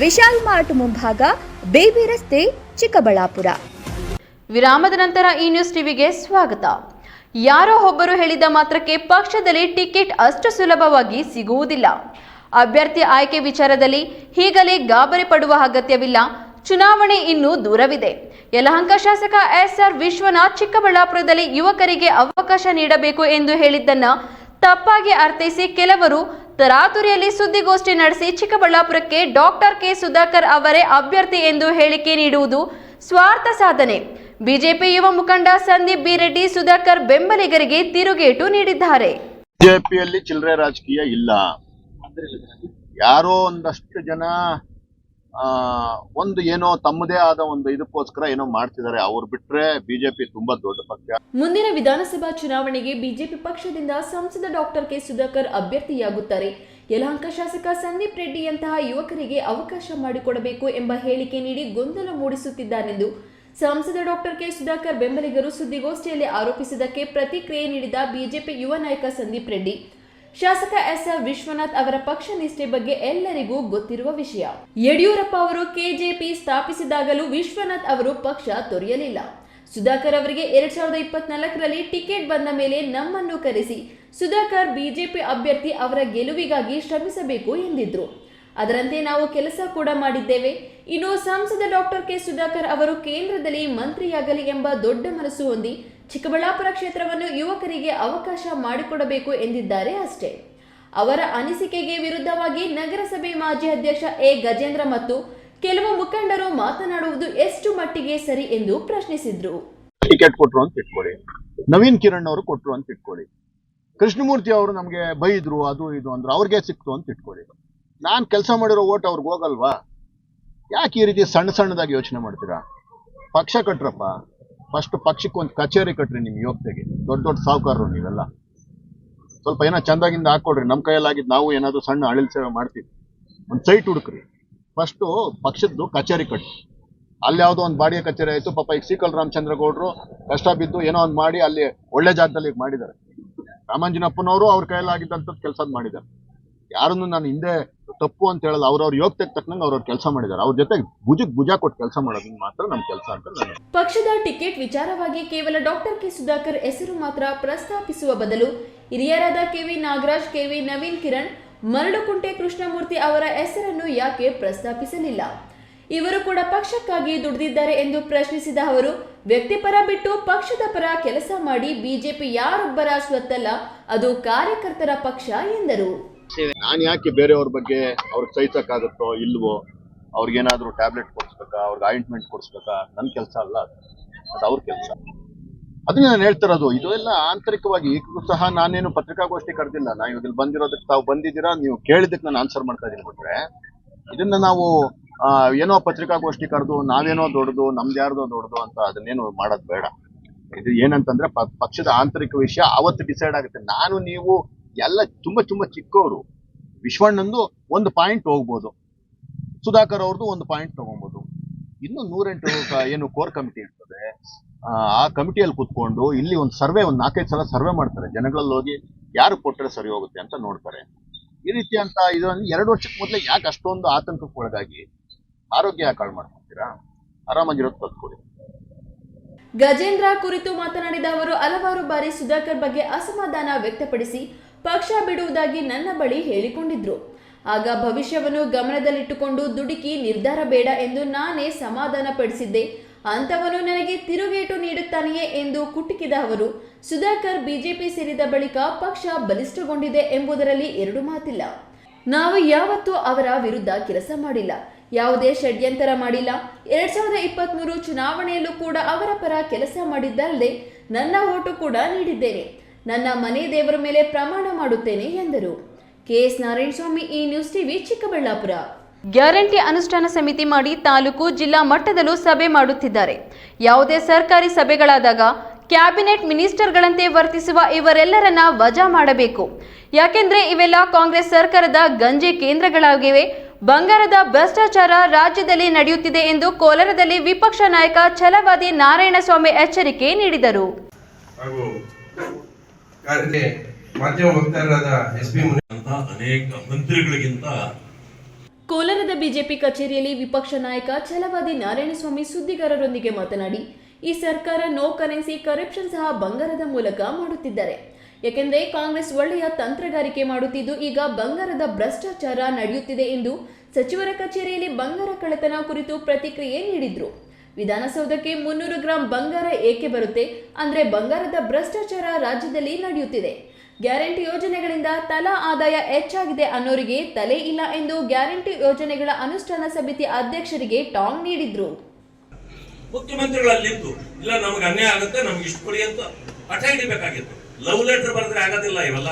ವಿಶಾಲ್ ಮಾರ್ಟ್ ಮುಂಭಾಗ ಬೇಬಿ ರಸ್ತೆ, ಚಿಕ್ಕಬಳ್ಳಾಪುರ. ವಿರಾಮದ ನಂತರ ಈ ನ್ಯೂಸ್ ಟಿವಿಗೆ ಸ್ವಾಗತ. ಯಾರೋ ಒಬ್ಬರು ಹೇಳಿದ ಮಾತ್ರಕ್ಕೆ ಪಕ್ಷದಲ್ಲಿ ಟಿಕೆಟ್ ಅಷ್ಟು ಸುಲಭವಾಗಿ ಸಿಗುವುದಿಲ್ಲ. ಅಭ್ಯರ್ಥಿ ಆಯ್ಕೆ ವಿಚಾರದಲ್ಲಿ ಈಗಲೇ ಗಾಬರಿ ಪಡುವ ಅಗತ್ಯವಿಲ್ಲ. ಚುನಾವಣೆ ಇನ್ನೂ ದೂರವಿದೆ. ಯಲಹಂಕ ಶಾಸಕ ಎಸ್ ಆರ್ ವಿಶ್ವನಾಥ್ ಚಿಕ್ಕಬಳ್ಳಾಪುರದಲ್ಲಿ ಯುವಕರಿಗೆ ಅವಕಾಶ ನೀಡಬೇಕು ಎಂದು ಹೇಳಿದ್ದನ್ನ ತಪ್ಪಾಗಿ ಅರ್ಥೈಸಿ ಕೆಲವರು ತರಾತುರಿಯಲ್ಲಿ ಸುದ್ದಿಗೋಷ್ಠಿ ನಡೆಸಿ ಚಿಕ್ಕಬಳ್ಳಾಪುರಕ್ಕೆ ಡಾಕ್ಟರ್ ಕೆ ಸುಧಾಕರ್ ಅವರೇ ಅಭ್ಯರ್ಥಿ ಎಂದು ಹೇಳಿಕೆ ನೀಡುವುದು ಸ್ವಾರ್ಥ ಸಾಧನೆ. ಬಿಜೆಪಿ ಯುವ ಮುಖಂಡ ಸಂದೀಪ್ ಬಿ ರೆಡ್ಡಿ ಸುಧಾಕರ್ ಬೆಂಬಲಿಗರಿಗೆ ತಿರುಗೇಟು ನೀಡಿದ್ದಾರೆ. ಬಿಜೆಪಿಯಲ್ಲಿ ಚಿಲ್ಲರೆ ರಾಜಕೀಯ ಇಲ್ಲ. ಯಾರೋ ಒಂದಷ್ಟು ಜನ ಒಂದು ಏನೋ ತಮ್ಮದೇ ಆದ ಒಂದು ಇದಕ್ಕೋಸ್ಕರ ಏನೋ ಮಾಡ್ತಿದ್ದಾರೆ. ಅವ್ರು ಬಿಟ್ರೆ ಬಿಜೆಪಿ ತುಂಬಾ ದೊಡ್ಡ ಪಕ್ಷ. ಮುಂದಿನ ವಿಧಾನಸಭಾ ಚುನಾವಣೆಗೆ ಬಿಜೆಪಿ ಪಕ್ಷದಿಂದ ಸಂಸದ ಡಾಕ್ಟರ್ ಕೆ ಸುಧಾಕರ್ ಅಭ್ಯರ್ಥಿಯಾಗುತ್ತಾರೆ. ಯಲಹಂಕ ಶಾಸಕ ಸಂದೀಪ್ ರೆಡ್ಡಿಯಂತಹ ಯುವಕರಿಗೆ ಅವಕಾಶ ಮಾಡಿಕೊಡಬೇಕು ಎಂಬ ಹೇಳಿಕೆ ನೀಡಿ ಗೊಂದಲ ಮೂಡಿಸುತ್ತಿದ್ದಾರೆಂದು ಸಂಸದ ಡಾಕ್ಟರ್ ಕೆ ಸುಧಾಕರ್ ಬೆಂಬಲಿಗರು ಸುದ್ದಿಗೋಷ್ಠಿಯಲ್ಲಿ ಆರೋಪಿಸಿದ್ದಕ್ಕೆ ಪ್ರತಿಕ್ರಿಯೆ ನೀಡಿದ ಬಿಜೆಪಿ ಯುವ ನಾಯಕ ಸಂದೀಪ್ ರೆಡ್ಡಿ. ಶಾಸಕ ಎಸ್ ಎಲ್ ವಿಶ್ವನಾಥ್ ಅವರ ಪಕ್ಷ ನಿಷ್ಠೆ ಬಗ್ಗೆ ಎಲ್ಲರಿಗೂ ಗೊತ್ತಿರುವ ವಿಷಯ. ಯಡಿಯೂರಪ್ಪ ಅವರು ಕೆಜೆಪಿ ಸ್ಥಾಪಿಸಿದಾಗಲೂ ವಿಶ್ವನಾಥ್ ಅವರು ಪಕ್ಷ ತೊರೆಯಲಿಲ್ಲ. ಸುಧಾಕರ್ ಅವರಿಗೆ ಎರಡ್ ಸಾವಿರದ ಇಪ್ಪತ್ನಾಲ್ಕರಲ್ಲಿ ಟಿಕೆಟ್ ಬಂದ ಮೇಲೆ ನಮ್ಮನ್ನು ಕರೆಸಿ, ಸುಧಾಕರ್ ಬಿಜೆಪಿ ಅಭ್ಯರ್ಥಿ ಅವರ ಗೆಲುವಿಗಾಗಿ ಶ್ರಮಿಸಬೇಕು ಎಂದಿದ್ರು. ಅದರಂತೆ ನಾವು ಕೆಲಸ ಕೂಡ ಮಾಡಿದ್ದೇವೆ. ಇನ್ನು ಸಂಸದ ಡಾಕ್ಟರ್ ಕೆ ಸುಧಾಕರ್ ಅವರು ಕೇಂದ್ರದಲ್ಲಿ ಮಂತ್ರಿಯಾಗಲಿ ಎಂಬ ದೊಡ್ಡ ಮನಸ್ಸು ಹೊಂದಿ ಚಿಕ್ಕಬಳ್ಳಾಪುರ ಕ್ಷೇತ್ರವನ್ನು ಯುವಕರಿಗೆ ಅವಕಾಶ ಮಾಡಿಕೊಡಬೇಕು ಎಂದಿದ್ದಾರೆ ಅಷ್ಟೇ. ಅವರ ಅನಿಸಿಕೆಗೆ ವಿರುದ್ಧವಾಗಿ ನಗರಸಭೆ ಮಾಜಿ ಅಧ್ಯಕ್ಷ ಎ. ಗಜೇಂದ್ರ ಮತ್ತು ಕೆಲವು ಮುಖಂಡರು ಮಾತನಾಡುವುದು ಎಷ್ಟು ಮಟ್ಟಿಗೆ ಸರಿ ಎಂದು ಪ್ರಶ್ನಿಸಿದ್ರು. ಟಿಕೆಟ್ ಕೊಟ್ರು ಅಂತ ಇಟ್ಕೊಳ್ಳಿ. ನವೀನ್ ಕಿರಣ್ ಅವರು ಕೊಟ್ರು ಅಂತ ಇಟ್ಕೊಳ್ಳಿ. ಕೃಷ್ಣಮೂರ್ತಿ ಅವರು ನಮಗೆ ಬೈದ್ರು, ಅದು ಇದು ಅಂದ್ರೆ, ಅವ್ರಿಗೆ ಸಿಕ್ತು ಅಂತ ಇಟ್ಕೊಳ್ಳಿ. ನಾನ್ ಕೆಲಸ ಮಾಡಿರೋ ಓಟ್ ಅವ್ರಿಗೆ ಹೋಗಲ್ವಾ? ಯಾಕೆ ಈ ರೀತಿ ಸಣ್ಣ ಸಣ್ಣದಾಗಿ ಯೋಚನೆ ಮಾಡ್ತೀರಾ? ಪಕ್ಷ ಕಟ್ರಪ್ಪ. ಫಸ್ಟ್ ಪಕ್ಷಕ್ಕೆ ಒಂದು ಕಚೇರಿ ಕಟ್ರಿ ನಿಮ್ಮ ಯುವಕತೆಗೆ ದೊಡ್ಡ ದೊಡ್ಡ ಸಾಹುಕಾರರು ನೀವೆಲ್ಲ. ಸ್ವಲ್ಪ ಏನೋ ಚಂದಾಗಿಂದ ಹಾಕೊಡ್ರಿ. ನಮ್ಮ ಕೈಯಲ್ಲಾಗಿದ್ದು ನಾವು ಏನಾದರೂ ಸಣ್ಣ ಅಳಿಲ್ ಸೇವೆ ಮಾಡ್ತೀವಿ. ಒಂದು ಸೈಟ್ ಹುಡುಕ್ರಿ. ಫಸ್ಟು ಪಕ್ಷದ್ದು ಕಚೇರಿ ಕಟ್ಟಿ ಅಲ್ಲಿ ಯಾವುದೋ ಒಂದು ಬಾಡಿಗೆ ಕಚೇರಿ ಆಯಿತು. ಪಾಪ ಈಗ ಸಿಕಲ್ ರಾಮಚಂದ್ರಗೌಡರು ಕಷ್ಟ ಬಿದ್ದು ಏನೋ ಒಂದು ಮಾಡಿ ಅಲ್ಲಿ ಒಳ್ಳೆ ಜಾಗದಲ್ಲಿ ಈಗ ಮಾಡಿದ್ದಾರೆ. ರಾಮಂಜನಪ್ಪನವರು ಅವ್ರ ಕೈಯಲ್ಲಾಗಿದ್ದಂಥದ್ದು ಕೆಲಸ ಮಾಡಿದ್ದಾರೆ. ಯಾರನ್ನು ನಾನು ಹಿಂದೆ ತಪ್ಪು ಅಂತ ಹೇಳಲ್ಲ, ಅವ್ರವ್ರ ಯೋಗ್ಯತೆಗೆ ತಕ್ಕಂಗೆ ಅವ್ರವ್ರ ಕೆಲಸ ಮಾಡಿದ್ದಾರೆ. ಅವ್ರ ಜೊತೆ ಭುಜಕ್ ಭುಜ ಕೊಟ್ಟು ಕೆಲಸ ಮಾಡೋದು ಮಾತ್ರ ನಮ್ಮ ಕೆಲಸ ಅಂತ ಪಕ್ಷದ ಟಿಕೆಟ್ ವಿಚಾರವಾಗಿ ಕೇವಲ ಡಾಕ್ಟರ್ ಕೆ ಸುಧಾಕರ್ ಹೆಸರು ಮಾತ್ರ ಪ್ರಸ್ತಾಪಿಸುವ ಬದಲು ಹಿರಿಯರಾದ ಕೆವಿ ನಾಗರಾಜ್ ಕೆವಿ ನವೀನ್ ಕಿರಣ್ ಮರಳುಕುಂಟೆ ಕೃಷ್ಣಮೂರ್ತಿ ಅವರ ಹೆಸರನ್ನು ಯಾಕೆ ಪ್ರಸ್ತಾಪಿಸಲಿಲ್ಲ? ಇವರು ಕೂಡ ಪಕ್ಷಕ್ಕಾಗಿ ದುಡಿದಿದ್ದಾರೆ ಎಂದು ಪ್ರಶ್ನಿಸಿದ ಅವರು, ವ್ಯಕ್ತಿಪರ ಬಿಟ್ಟು ಪಕ್ಷದ ಪರ ಕೆಲಸ ಮಾಡಿ ಬಿಜೆಪಿ ಯಾರೊಬ್ಬರ ಸ್ವತ್ತಲ್ಲ, ಅದು ಕಾರ್ಯಕರ್ತರ ಪಕ್ಷ ಎಂದರು. ನಾನು ಯಾಕೆ ಬೇರೆಯವ್ರ ಬಗ್ಗೆ ಅವ್ರಿಗೆ ಸಹಿಸಕ್ಕಾಗುತ್ತೋ ಇಲ್ವೋ, ಅವ್ರಿಗೇನಾದ್ರೂ ಟ್ಯಾಬ್ಲೆಟ್ ಕೊಡಿಸ್ಬೇಕಾ, ಅವ್ರಿಗೆ ಆಯಿಂಟ್ಮೆಂಟ್ ಕೊಡಿಸ್ಬೇಕಾ ನನ್ನ ಕೆಲಸ ಅಲ್ಲ ಅದು. ಅವ್ರ ಕೆಲಸ. ಅದನ್ನ ನಾನು ಹೇಳ್ತಿರೋದು ಇದು ಎಲ್ಲ ಆಂತರಿಕವಾಗಿ, ಈಗಲೂ ಸಹ ನಾನೇನು ಪತ್ರಿಕಾಗೋಷ್ಠಿ ಕರೆದಿಲ್ಲ. ನಾ ಇವಾಗ ಇಲ್ಲಿ ಬಂದಿರೋದಕ್ಕೆ ತಾವು ಬಂದಿದ್ದೀರಾ, ನೀವು ಕೇಳಿದಕ್ಕೆ ನಾನು ಆನ್ಸರ್ ಮಾಡ್ತಾ ಇದ್ದೀನಿ ಬಿಟ್ರೆ. ಇದನ್ನ ನಾವು ಏನೋ ಪತ್ರಿಕಾಗೋಷ್ಠಿ ಕರೆದು, ನಾವೇನೋ ದೊಡ್ಡದು, ನಮ್ದು ಯಾರ್ದೋ ದೊಡ್ಡದು ಅಂತ ಅದನ್ನೇನು ಮಾಡೋದು ಬೇಡ. ಇದು ಏನಂತಂದ್ರೆ ಪಕ್ಷದ ಆಂತರಿಕ ವಿಷಯ ಅವತ್ತು ಡಿಸೈಡ್ ಆಗುತ್ತೆ. ನಾನು, ನೀವು ಎಲ್ಲ ತುಂಬಾ ತುಂಬಾ ಚಿಕ್ಕವರು. ವಿಶ್ವಣ್ಣಂದು ಒಂದು ಪಾಯಿಂಟ್ ಹೋಗ್ಬೋದು. ಸುಧಾಕರ್ ಅವ್ರದ್ದು ಒಂದು ಪಾಯಿಂಟ್ ತಗೊಬೋದು. ಇನ್ನು ನೂರೆಂಟು ಏನು ಕೋರ್ ಕಮಿಟಿ ಇರ್ತದೆ. ಆ, ಕಮಿಟಿಯಲ್ಲಿ ಕುತ್ಕೊಂಡು ಇಲ್ಲಿ ಒಂದು ಸರ್ವೆ ಒಂದು ನಾಲ್ಕೈದು ಸಲ ಸರ್ವೆ ಮಾಡ್ತಾರೆ. ಜನಗಳಲ್ಲಿ ಹೋಗಿ ಯಾರು ಕೊಟ್ಟರೆ ಸರಿ ಹೋಗುತ್ತೆ ಅಂತ ನೋಡ್ತಾರೆ. ಈ ರೀತಿ ಅಂತ ಇದನ್ನು ಎರಡು ವರ್ಷಕ್ಕೆ ಮೊದಲೇ ಯಾಕೆ ಅಷ್ಟೊಂದು ಆತಂಕಕ್ಕೆ ಒಳಗಾಗಿ ಆರೋಗ್ಯ ಯಾಕೆ ಹಾಳು ಮಾಡ್ಕೊತೀರಾ? ಆರಾಮಾಗಿರೋದು ಕಲ್ತ್ಕೊಳ್ಳಿ ಗಜೇಂದ್ರ ಕುರಿತು ಮಾತನಾಡಿದ ಅವರು ಹಲವಾರು ಬಾರಿ ಸುಧಾಕರ್ ಬಗ್ಗೆ ಅಸಮಾಧಾನ ವ್ಯಕ್ತಪಡಿಸಿ ಪಕ್ಷ ಬಿಡುವುದಾಗಿ ನನ್ನ ಬಳಿ ಹೇಳಿಕೊಂಡಿದ್ರು. ಆಗ ಭವಿಷ್ಯವನ್ನು ಗಮನದಲ್ಲಿಟ್ಟುಕೊಂಡು ದುಡುಕಿ ನಿರ್ಧಾರ ಬೇಡ ಎಂದು ನಾನೇ ಸಮಾಧಾನ ಪಡಿಸಿದ್ದೆ ಅಂತವನು ನನಗೆ ತಿರುಗೇಟು ನೀಡುತ್ತಾನೆಯೇ ಎಂದು ಕುಟುಕಿದ ಅವರು, ಸುಧಾಕರ್ ಬಿಜೆಪಿ ಸೇರಿದ ಬಳಿಕ ಪಕ್ಷ ಬಲಿಷ್ಠಗೊಂಡಿದೆ ಎಂಬುದರಲ್ಲಿ ಎರಡು ಮಾತಿಲ್ಲ. ನಾವು ಯಾವತ್ತೂ ಅವರ ವಿರುದ್ಧ ಕೆಲಸ ಮಾಡಿಲ್ಲ. ಯಾವುದೇ ಷಡ್ಯಂತರ ಮಾಡಿಲ್ಲ. ಎರಡ್ ಸಾವಿರದ ಇಪ್ಪತ್ಮೂರು ಚುನಾವಣೆಯಲ್ಲೂ ಕೂಡ ಅವರ ಪರ ಕೆಲಸ ಮಾಡಿದ್ದಲ್ಲದೆ ನನ್ನ ಓಟು ಕೂಡ ನೀಡಿದ್ದೇನೆ. ನನ್ನ ಮನೆ ದೇವರ ಮೇಲೆ ಪ್ರಮಾಣ ಮಾಡುತ್ತೇನೆ ಎಂದರು. ಕೆಎಸ್ ನಾರಾಯಣಸ್ವಾಮಿ ಈ ನ್ಯೂಸ್ ಟಿವಿ ಚಿಕ್ಕಬಳ್ಳಾಪುರ. ಗ್ಯಾರಂಟಿ ಅನುಷ್ಠಾನ ಸಮಿತಿ ಮಾಡಿ ತಾಲೂಕು ಜಿಲ್ಲಾ ಮಟ್ಟದಲ್ಲೂ ಸಭೆ ಮಾಡುತ್ತಿದ್ದಾರೆ. ಯಾವುದೇ ಸರ್ಕಾರಿ ಸಭೆಗಳಾದಾಗ ಕ್ಯಾಬಿನೆಟ್ ಮಿನಿಸ್ಟರ್ಗಳಂತೆ ವರ್ತಿಸುವ ಇವರೆಲ್ಲರನ್ನ ವಜಾ ಮಾಡಬೇಕು. ಯಾಕೆಂದ್ರೆ ಇವೆಲ್ಲ ಕಾಂಗ್ರೆಸ್ ಸರ್ಕಾರದ ಗಂಜೆ ಕೇಂದ್ರಗಳಾಗಿವೆ. ಬಂಗಾರದ ಭ್ರಷ್ಟಾಚಾರ ರಾಜ್ಯದಲ್ಲಿ ನಡೆಯುತ್ತಿದೆ ಎಂದು ಕೋಲಾರದಲ್ಲಿ ವಿಪಕ್ಷ ನಾಯಕ ಛಲವಾದಿ ನಾರಾಯಣಸ್ವಾಮಿ ಎಚ್ಚರಿಕೆ ನೀಡಿದರು. ಮಾಧ್ಯಮ ವಕ್ತಾರರಾದ ಎಸ್ ಪಿ ಮುನಿ ಅಂತ ಅನೇಕ ಮಂತ್ರಿಗಳಿಗಿಂತ ಕೋಲಾರದ ಬಿಜೆಪಿ ಕಚೇರಿಯಲ್ಲಿ ವಿಪಕ್ಷ ನಾಯಕ ಛಲವಾದಿ ನಾರಾಯಣಸ್ವಾಮಿ ಸುದ್ದಿಗಾರರೊಂದಿಗೆ ಮಾತನಾಡಿ ಈ ಸರ್ಕಾರ ನೋ ಕರೆನ್ಸಿ ಕರಪ್ಷನ್ ಸಹ ಬಂಗಾರದ ಮೂಲಕ ಮಾಡುತ್ತಿದ್ದಾರೆ. ಏಕೆಂದರೆ ಕಾಂಗ್ರೆಸ್ ಒಳ್ಳೆಯ ತಂತ್ರಗಾರಿಕೆ ಮಾಡುತ್ತಿದ್ದು ಈಗ ಬಂಗಾರದ ಭ್ರಷ್ಟಾಚಾರ ನಡೆಯುತ್ತಿದೆ ಎಂದು ಸಚಿವರ ಕಚೇರಿಯಲ್ಲಿ ಬಂಗಾರ ಕಳ್ಳತನ ಕುರಿತು ಪ್ರತಿಕ್ರಿಯೆ ನೀಡಿದ್ರು. ವಿಧಾನಸೌಧಕ್ಕೆ ಮುನ್ನೂರು ಗ್ರಾಂ ಬಂಗಾರ ಏಕೆ ಬರುತ್ತೆ ಅಂದ್ರೆ ಬಂಗಾರದ ಭ್ರಷ್ಟಾಚಾರ ರಾಜ್ಯದಲ್ಲಿ ನಡೆಯುತ್ತಿದೆ. ಗ್ಯಾರಂಟಿ ಯೋಜನೆಗಳಿಂದ ತಲಾ ಆದಾಯ ಹೆಚ್ಚಾಗಿದೆ ಅನ್ನೋರಿಗೆ ತಲೆ ಇಲ್ಲ ಎಂದು ಗ್ಯಾರಂಟಿ ಯೋಜನೆಗಳ ಅನುಷ್ಠಾನ ಸಮಿತಿ ಅಧ್ಯಕ್ಷರಿಗೆ ಟಾಂಗ್ ನೀಡಿದ್ರು. ಮುಖ್ಯಮಂತ್ರಿಗಳಲ್ಲಿದ್ದು, ಇಲ್ಲ, ನಮ್ಗೆ ಅನ್ಯಾಯ ಆಗುತ್ತೆ, ನಮ್ಗೆ ಇಷ್ಟು ಕೊಡಿ ಅಂತ ಹಠ ಹಿಡಿಬೇಕಾಗಿತ್ತು. ಲವ್ ಲೆಟರ್ ಬರೆದ್ರೆ ಆಗೋದಿಲ್ಲ ಇವೆಲ್ಲ.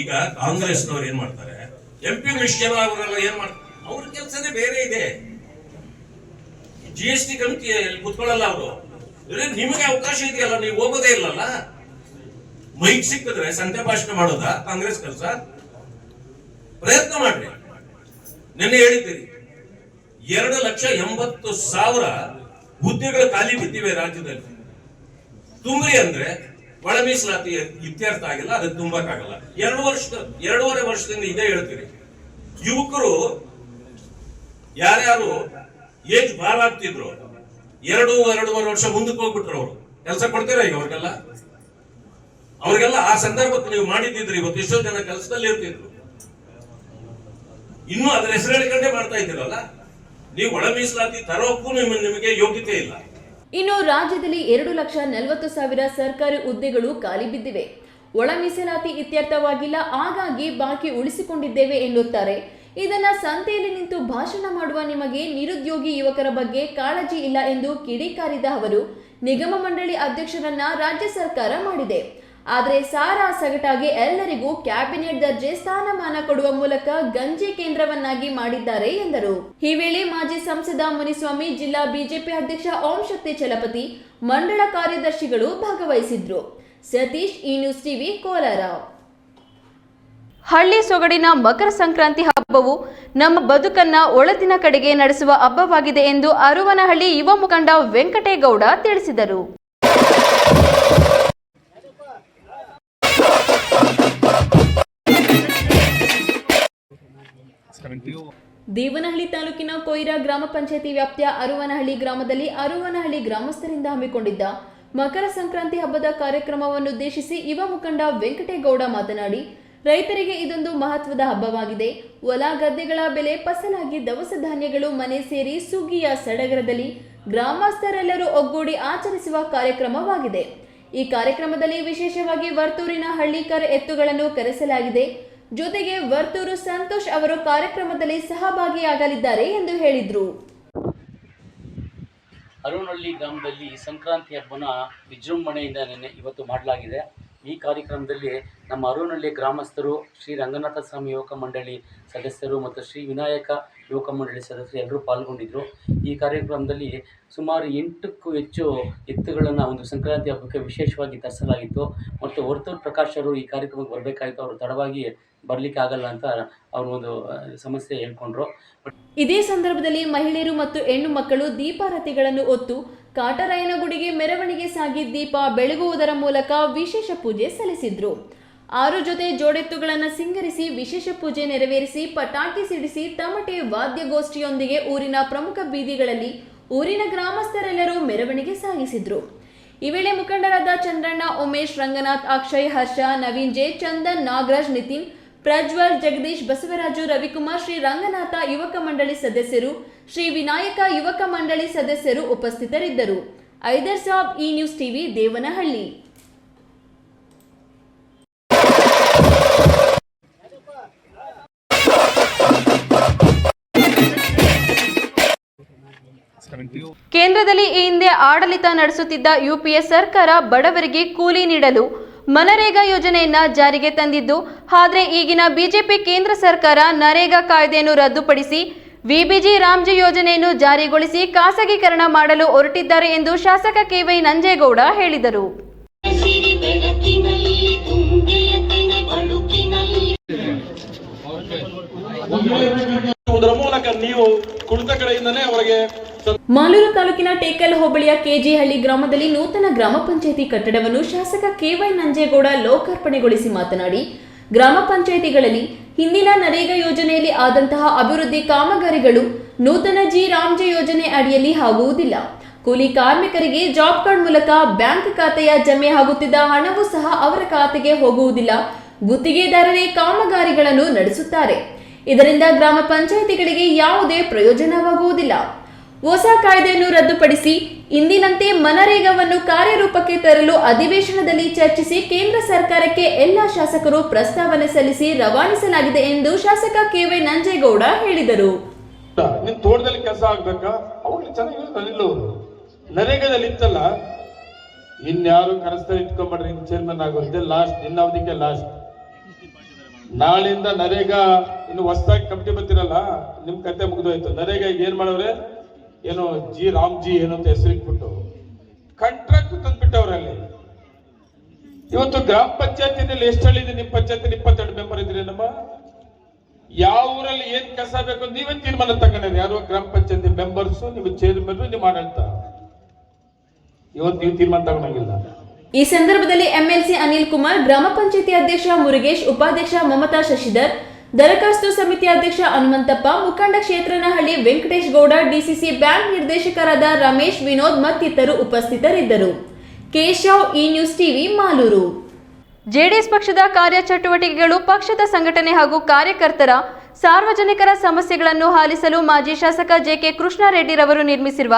ಈಗ ಕಾಂಗ್ರೆಸ್ನವ್ರು ಏನ್ ಮಾಡ್ತಾರೆ? ಎಂ ಪಿ ಮಿಶ್ರ ಅವರೆಲ್ಲ ಏನ್ ಮಾಡ್ತಾರೆ? ಅವ್ರ ಕೆಲಸನೇ ಬೇರೆ ಇದೆ. ಜಿ ಎಸ್ ಟಿ ಕಮಿಟಿಯಲ್ಲಿ ಕುತ್ಕೊಳ್ಳಲ್ಲ ಅವರು. ನಿಮಗೆ ಅವಕಾಶ ಇದೆಯಲ್ಲ, ನೀವು ಹೋಗೋದೇ ಇಲ್ಲಲ್ಲ? ಮೈಕ್ ಸಿಕ್ಕಿದ್ರೆ ಸಂತೆ ಭಾಷಣ ಮಾಡೋದಾ, ಕಾಂಗ್ರೆಸ್ ಕೆಲಸ? ಪ್ರಯತ್ನ ಮಾಡ್ರಿ. ನಿನ್ನೆ ಹೇಳಿದ್ದೀರಿ, ಎರಡು ಲಕ್ಷ ಎಂಬತ್ತು ಸಾವಿರ ಹುದ್ದೆಗಳು ಖಾಲಿ ಬಿದ್ದಿವೆ ರಾಜ್ಯದಲ್ಲಿ. ತುಂಬ್ರಿ ಅಂದ್ರೆ ಒಳ ಮೀಸಲಾತಿ ಇತ್ಯರ್ಥ ಆಗಿಲ್ಲ, ಅದಕ್ಕೆ ತುಂಬಕ್ಕಾಗಲ್ಲ ಎರಡು ವರ್ಷ ಎರಡೂವರೆ ವರ್ಷದಿಂದ ಇದೇ ಹೇಳ್ತೀರಿ. ಯುವಕರು ಯಾರ್ಯಾರು ಏಜ್ ಭಾಳ ಆಗ್ತಿದ್ರು, ಎರಡು, ಎರಡೂವರೆ ವರ್ಷ ಮುಂದಕ್ಕೆ ಹೋಗ್ಬಿಟ್ರು ಅವರು. ಕೆಲಸ ಕೊಡ್ತೀರಾ ಈಗ ಅವ್ರಿಗೆಲ್ಲ? ಅವ್ರಿಗೆಲ್ಲ ಆ ಸಂದರ್ಭಕ್ಕೆ ನೀವು ಮಾಡಿದ್ದಿದ್ರಿ, ಇವತ್ತು ಎಷ್ಟೋ ಜನ ಕೆಲಸದಲ್ಲಿ ಇರ್ತಿದ್ರು. ಇನ್ನೂ ಅದರ ಹೆಸರು ಹೇಳಿಕೊಂಡೇ ಮಾಡ್ತಾ ಇದ್ದೀರಲ್ಲ? ನೀವು ಒಳ ಮೀಸಲಾತಿ ತರೋಕ್ಕೂ ನಿಮ್- ನಿಮಗೆ ಯೋಗ್ಯತೆ ಇಲ್ಲ. ಇನ್ನು ರಾಜ್ಯದಲ್ಲಿ ಎರಡು ಲಕ್ಷ ನಲವತ್ತು ಸಾವಿರ ಸರ್ಕಾರಿ ಹುದ್ದೆಗಳು ಖಾಲಿ ಬಿದ್ದಿವೆ. ಒಳ ಮೀಸಲಾತಿ ಇತ್ಯರ್ಥವಾಗಿಲ್ಲ, ಹಾಗಾಗಿ ಬಾಕಿ ಉಳಿಸಿಕೊಂಡಿದ್ದೇವೆ ಎನ್ನುತ್ತಾರೆ ಇದನ್ನ ಸಂತೆಯಲ್ಲಿ ನಿಂತು ಭಾಷಣ ಮಾಡುವ ನಿಮಗೆ ನಿರುದ್ಯೋಗಿ ಯುವಕರ ಬಗ್ಗೆ ಕಾಳಜಿ ಇಲ್ಲ ಎಂದು ಕಿಡಿಕಾರಿದ ಅವರು, ನಿಗಮ ಮಂಡಳಿ ಅಧ್ಯಕ್ಷರನ್ನ ರಾಜ್ಯ ಸರ್ಕಾರ ಮಾಡಿದೆ. ಆದರೆ ಸಾರಾ ಸಗಟಾಗಿ ಎಲ್ಲರಿಗೂ ಕ್ಯಾಬಿನೆಟ್ ದರ್ಜೆ ಸ್ಥಾನಮಾನ ಕೊಡುವ ಮೂಲಕ ಗಂಜಿ ಕೇಂದ್ರವನ್ನಾಗಿ ಮಾಡಿದ್ದಾರೆ ಎಂದರು. ಈ ವೇಳೆ ಮಾಜಿ ಸಂಸದ ಮುನಿಸ್ವಾಮಿ, ಜಿಲ್ಲಾ ಬಿಜೆಪಿ ಅಧ್ಯಕ್ಷ ಓಂ ಶಕ್ತಿ ಚಲಪತಿ, ಮಂಡಳ ಕಾರ್ಯದರ್ಶಿಗಳು ಭಾಗವಹಿಸಿದ್ರು. ಸತೀಶ್, ಈ ನ್ಯೂಸ್ ಟಿವಿ ಕೋಲಾರ. ಹಳ್ಳಿ ಸೊಗಡಿನ ಮಕರ ಸಂಕ್ರಾಂತಿ ಹಬ್ಬವು ನಮ್ಮ ಬದುಕನ್ನ ಒಳತಿನ ಕಡೆಗೆ ನಡೆಸುವ ಹಬ್ಬವಾಗಿದೆ ಎಂದು ಅರುವನಹಳ್ಳಿ ಯುವ ಮುಖಂಡ ವೆಂಕಟೇಗೌಡ ತಿಳಿಸಿದರು. ದೇವನಹಳ್ಳಿ ತಾಲೂಕಿನ ಕೊಯ್ರಾ ಗ್ರಾಮ ಪಂಚಾಯತಿ ವ್ಯಾಪ್ತಿಯ ಅರುವನಹಳ್ಳಿ ಗ್ರಾಮದಲ್ಲಿ ಅರುವನಹಳ್ಳಿ ಗ್ರಾಮಸ್ಥರಿಂದ ಹಮ್ಮಿಕೊಂಡಿದ್ದ ಮಕರ ಸಂಕ್ರಾಂತಿ ಹಬ್ಬದ ಕಾರ್ಯಕ್ರಮವನ್ನುದ್ದೇಶಿಸಿ ಯುವ ಮುಖಂಡ ವೆಂಕಟೇಗೌಡ ಮಾತನಾಡಿ ರೈತರಿಗೆ ಇದೊಂದು ಮಹತ್ವದ ಹಬ್ಬವಾಗಿದೆ. ಹೊಲ ಗದ್ದೆಗಳ ಬೆಲೆ ಫಸಲಾಗಿ ದವಸ ಧಾನ್ಯಗಳು ಮನೆ ಸೇರಿ ಸುಗ್ಗಿಯ ಸಡಗರದಲ್ಲಿ ಗ್ರಾಮಸ್ಥರೆಲ್ಲರೂ ಒಗ್ಗೂಡಿ ಆಚರಿಸುವ ಕಾರ್ಯಕ್ರಮವಾಗಿದೆ. ಈ ಕಾರ್ಯಕ್ರಮದಲ್ಲಿ ವಿಶೇಷವಾಗಿ ವರ್ತೂರಿನ ಹಳ್ಳಿಕರ ಎತ್ತುಗಳನ್ನು ಕರೆಸಲಾಗಿದೆ. ಜೊತೆಗೆ ವರ್ತೂರು ಸಂತೋಷ್ ಅವರು ಕಾರ್ಯಕ್ರಮದಲ್ಲಿ ಸಹಭಾಗಿಯಾಗಲಿದ್ದಾರೆ ಎಂದು ಹೇಳಿದರು. ಅರುಣಹಳ್ಳಿ ಗ್ರಾಮದಲ್ಲಿ ಸಂಕ್ರಾಂತಿ ಹಬ್ಬನ ವಿಜೃಂಭಣೆಯಿಂದ ನಿನ್ನೆ ಇವತ್ತು ಮಾಡಲಾಗಿದೆ. ಈ ಕಾರ್ಯಕ್ರಮದಲ್ಲಿ ನಮ್ಮ ಅರುಣಹಳ್ಳಿ ಗ್ರಾಮಸ್ಥರು ಶ್ರೀ ರಂಗನಾಥ ಸ್ವಾಮಿ ಯುವಕ ಮಂಡಳಿ ಸದಸ್ಯರು ಮತ್ತು ಶ್ರೀ ವಿನಾಯಕ ಯುವಕ ಮಂಡಳಿ ಸದಸ್ಯರು ಎಲ್ಲರೂ ಪಾಲ್ಗೊಂಡಿದ್ದರು ಈ ಕಾರ್ಯಕ್ರಮದಲ್ಲಿ ಸುಮಾರು ಎಂಟಕ್ಕೂ ಹೆಚ್ಚು ಎತ್ತುಗಳನ್ನು ಒಂದು ಸಂಕ್ರಾಂತಿ ಹಬ್ಬಕ್ಕೆ ವಿಶೇಷವಾಗಿ ತರಿಸಲಾಗಿತ್ತು. ಮತ್ತು ಹೊರತೂರು ಪ್ರಕಾಶ್ ಅವರು ಈ ಕಾರ್ಯಕ್ರಮಕ್ಕೆ ಬರಬೇಕಾಯಿತು ಅವರು ತಡವಾಗಿ ಬರಲಿಕ್ಕೆ ಆಗಲ್ಲ ಅಂತ ಅವರು ಒಂದು ಸಮಸ್ಯೆ ಹೇಳ್ಕೊಂಡ್ರು. ಇದೇ ಸಂದರ್ಭದಲ್ಲಿ ಮಹಿಳೆಯರು ಮತ್ತು ಹೆಣ್ಣು ಮಕ್ಕಳು ದೀಪಾರತಿಗಳನ್ನು ಹೊತ್ತು ಕಾಟರಾಯನಗುಡಿಗೆ ಮೆರವಣಿಗೆ ಸಾಗಿ ದೀಪ ಬೆಳಗುವುದರ ಮೂಲಕ ವಿಶೇಷ ಪೂಜೆ ಸಲ್ಲಿಸಿದ್ರು. ಆರು ಜೊತೆ ಜೋಡೆತ್ತುಗಳನ್ನು ಸಿಂಗರಿಸಿ ವಿಶೇಷ ಪೂಜೆ ನೆರವೇರಿಸಿ ಪಟಾಕಿ ಸಿಡಿಸಿ ತಮಟೆ ವಾದ್ಯಗೋಷ್ಠಿಯೊಂದಿಗೆ ಊರಿನ ಪ್ರಮುಖ ಬೀದಿಗಳಲ್ಲಿ ಊರಿನ ಗ್ರಾಮಸ್ಥರೆಲ್ಲರೂ ಮೆರವಣಿಗೆ ಸಾಗಿಸಿದ್ರು. ಈ ವೇಳೆ ಮುಖಂಡರಾದ ಚಂದ್ರಣ್ಣ, ಉಮೇಶ್, ರಂಗನಾಥ್, ಅಕ್ಷಯ್, ಹರ್ಷ, ನವೀನ್ ಜೆ, ಚಂದನ್, ನಾಗರಾಜ್, ನಿತಿನ್ ಪ್ರಜ್ವಲ್, ಜಗದೀಶ್, ಬಸವರಾಜು, ರವಿಕುಮಾರ್, ಶ್ರೀ ರಂಗನಾಥ ಯುವಕ ಮಂಡಳಿ ಸದಸ್ಯರು, ಶ್ರೀ ವಿನಾಯಕ ಯುವಕ ಮಂಡಳಿ ಸದಸ್ಯರು ಉಪಸ್ಥಿತರಿದ್ದರು. Haidar Sab E news TV, Devanahalli. ಕೇಂದ್ರದಲ್ಲಿ ಈ ಹಿಂದೆ ಆಡಳಿತ ನಡೆಸುತ್ತಿದ್ದ ಯುಪಿಎ ಸರ್ಕಾರ ಬಡವರಿಗೆ ಕೂಲಿ ನೀಡಲು ಮನರೇಗಾ ಯೋಜನೆಯನ್ನ ಜಾರಿಗೆ ತಂದಿದ್ದು. ಆದರೆ ಈಗಿನ ಬಿಜೆಪಿ ಕೇಂದ್ರ ಸರ್ಕಾರ ನರೇಗಾ ಕಾಯ್ದೆಯನ್ನು ರದ್ದುಪಡಿಸಿ, ವಿಬಿಜಿ ರಾಮ್ಜಿ ಯೋಜನೆಯನ್ನು ಜಾರಿಗೊಳಿಸಿ ಖಾಸಗೀಕರಣ ಮಾಡಲು ಹೊರಟಿದ್ದಾರೆ ಎಂದು ಶಾಸಕ ಕೆವೈ ನಂಜೇಗೌಡ ಹೇಳಿದರು. ಮೂಲಕ ನೀವು ಕುಳಿತ ಕಡೆಯಿಂದನೇ ಅವರಿಗೆ ಮಾಲೂರು ತಾಲೂಕಿನ ಟೇಕಲ್ ಹೋಬಳಿಯ ಕೆಜಿಹಳ್ಳಿ ಗ್ರಾಮದಲ್ಲಿ ನೂತನ ಗ್ರಾಮ ಪಂಚಾಯಿತಿ ಕಟ್ಟಡವನ್ನು ಶಾಸಕ ಕೆವೈ ನಂಜೇಗೌಡ ಲೋಕಾರ್ಪಣೆಗೊಳಿಸಿ ಮಾತನಾಡಿ, ಗ್ರಾಮ ಪಂಚಾಯಿತಿಗಳಲ್ಲಿ ಹಿಂದಿನ ನರೇಗಾ ಯೋಜನೆಯಲ್ಲಿ ಆದಂತಹ ಅಭಿವೃದ್ಧಿ ಕಾಮಗಾರಿಗಳು ನೂತನ ಜಿ ರಾಮ್ಜಿ ಯೋಜನೆ ಅಡಿಯಲ್ಲಿ ಆಗುವುದಿಲ್ಲ. ಕೂಲಿ ಕಾರ್ಮಿಕರಿಗೆ ಜಾಬ್ ಕಾರ್ಡ್ ಮೂಲಕ ಬ್ಯಾಂಕ್ ಖಾತೆಯ ಜಮೆ ಆಗುತ್ತಿದ್ದ ಹಣವೂ ಸಹ ಅವರ ಖಾತೆಗೆ ಹೋಗುವುದಿಲ್ಲ. ಗುತ್ತಿಗೆದಾರರೇ ಕಾಮಗಾರಿಗಳನ್ನು ನಡೆಸುತ್ತಾರೆ. ಇದರಿಂದ ಗ್ರಾಮ ಪಂಚಾಯಿತಿಗಳಿಗೆ ಯಾವುದೇ ಪ್ರಯೋಜನವಾಗುವುದಿಲ್ಲ. ಹೊಸ ಕಾಯ್ದೆಯನ್ನು ರದ್ದುಪಡಿಸಿ ಇಂದಿನಂತೆ ಮನರೇಗವನ್ನು ಕಾರ್ಯರೂಪಕ್ಕೆ ತರಲು ಅಧಿವೇಶನದಲ್ಲಿ ಚರ್ಚಿಸಿ ಕೇಂದ್ರ ಸರ್ಕಾರಕ್ಕೆ ಎಲ್ಲ ಶಾಸಕರು ಪ್ರಸ್ತಾವನೆ ಸಲ್ಲಿಸಿ ರವಾನಿಸಲಾಗಿದೆ ಎಂದು ಶಾಸಕ ಕೆವೈ ನಂಜೇಗೌಡ ಹೇಳಿದರು. ತೋಟದಲ್ಲಿ ಕೆಲಸ ಆಗ್ಬೇಕಾ? ನರೇಗಾದಲ್ಲಿ ಇತ್ತಲ್ಲ? ಇನ್ಯಾರು ಕರೆಸ್ತಾರೆ ಇಟ್ಕೊಂಡ್ಬಿಡ್ರಿ ಚೇರ್ಮನ್ ಆಗೋದಿದೆ ಲಾಸ್ಟ್ ನಿನ್ನ ಅವಧಿಗೆ ಲಾಸ್ಟ್ ನಾಳಿಂದ ನರೇಗಾ ಇನ್ನು ಹೊಸದಾಗಿ ಕಮಿಟಿ ಬರ್ತಿರಲ್ಲ, ನಿಮ್ ಕತೆ ಮುಗಿದೋಯ್ತು. ನರೇಗಾ ಏನ್ ಮಾಡವ್ರೆ ಏನೋ ಜಿ ರಾಮ್ಜಿ ಏನೋ ಅಂತ ಹೆಸರಿಟ್ಬಿಟ್ಟು ಕಾಂಟ್ರಾಕ್ಟ್ ತಂದ್ಬಿಟ್ಟವ್ರಲ್ಲಿ. ಇವತ್ತು ಗ್ರಾಮ ಪಂಚಾಯತಿನಲ್ಲಿ ಎಷ್ಟು ಹಳ್ಳಿ ಇದೆ? ನಿಮ್ ಪಂಚಾಯತಿ ಇಪ್ಪತ್ತೆರಡು ಮೆಂಬರ್ ಇದ್ರಿ ನಮ್ಮ ಯಾವ ಊರಲ್ಲಿ ಏನ್ ಕೆಲಸ ಬೇಕು ನೀವೇ ತೀರ್ಮಾನ ತಗೊಂಡ್ರಿ. ಯಾರು ಗ್ರಾಮ ಪಂಚಾಯತಿ ಮೆಂಬರ್ಸ್ ನಿಮ್ಮ ಚೇರ್ಮನ್ ನಿಮ್ಮ ಆಡಳಿತ. ಇವತ್ತು ನೀವು ತೀರ್ಮಾನ ತಗೊಂಡಂಗಿಲ್ಲ. ಈ ಸಂದರ್ಭದಲ್ಲಿ ಎಂಎಲ್ಸಿ ಅನಿಲ್ ಕುಮಾರ್, ಗ್ರಾಮ ಪಂಚಾಯತಿ ಅಧ್ಯಕ್ಷ ಮುರುಗೇಶ್, ಉಪಾಧ್ಯಕ್ಷ ಮಮತಾ ಶಶಿಧರ್ ದರಖಾಸ್ತು ಸಮಿತಿ ಅಧ್ಯಕ್ಷ ಹನುಮಂತಪ್ಪ, ಮುಖಂಡ ಕ್ಷೇತ್ರನಹಳ್ಳಿ ವೆಂಕಟೇಶ್ ಗೌಡ ಡಿಸಿಸಿ ಬ್ಯಾಂಕ್ ನಿರ್ದೇಶಕರಾದ ರಮೇಶ್ ವಿನೋದ್ ಮತ್ತಿತರರು ಉಪಸ್ಥಿತರಿದ್ದರು. Keshav E news TV, Malur. JDS ಪಕ್ಷದ ಕಾರ್ಯಚಟುವಟಿಕೆಗಳು ಪಕ್ಷದ ಸಂಘಟನೆ ಹಾಗೂ ಕಾರ್ಯಕರ್ತರ ಸಾರ್ವಜನಿಕರ ಸಮಸ್ಯೆಗಳನ್ನು ಹಾಲಿಸಲು ಮಾಜಿ ಶಾಸಕ ಜೆಕೆ ಕೃಷ್ಣಾರೆಡ್ಡಿರವರು ನಿರ್ಮಿಸಿರುವ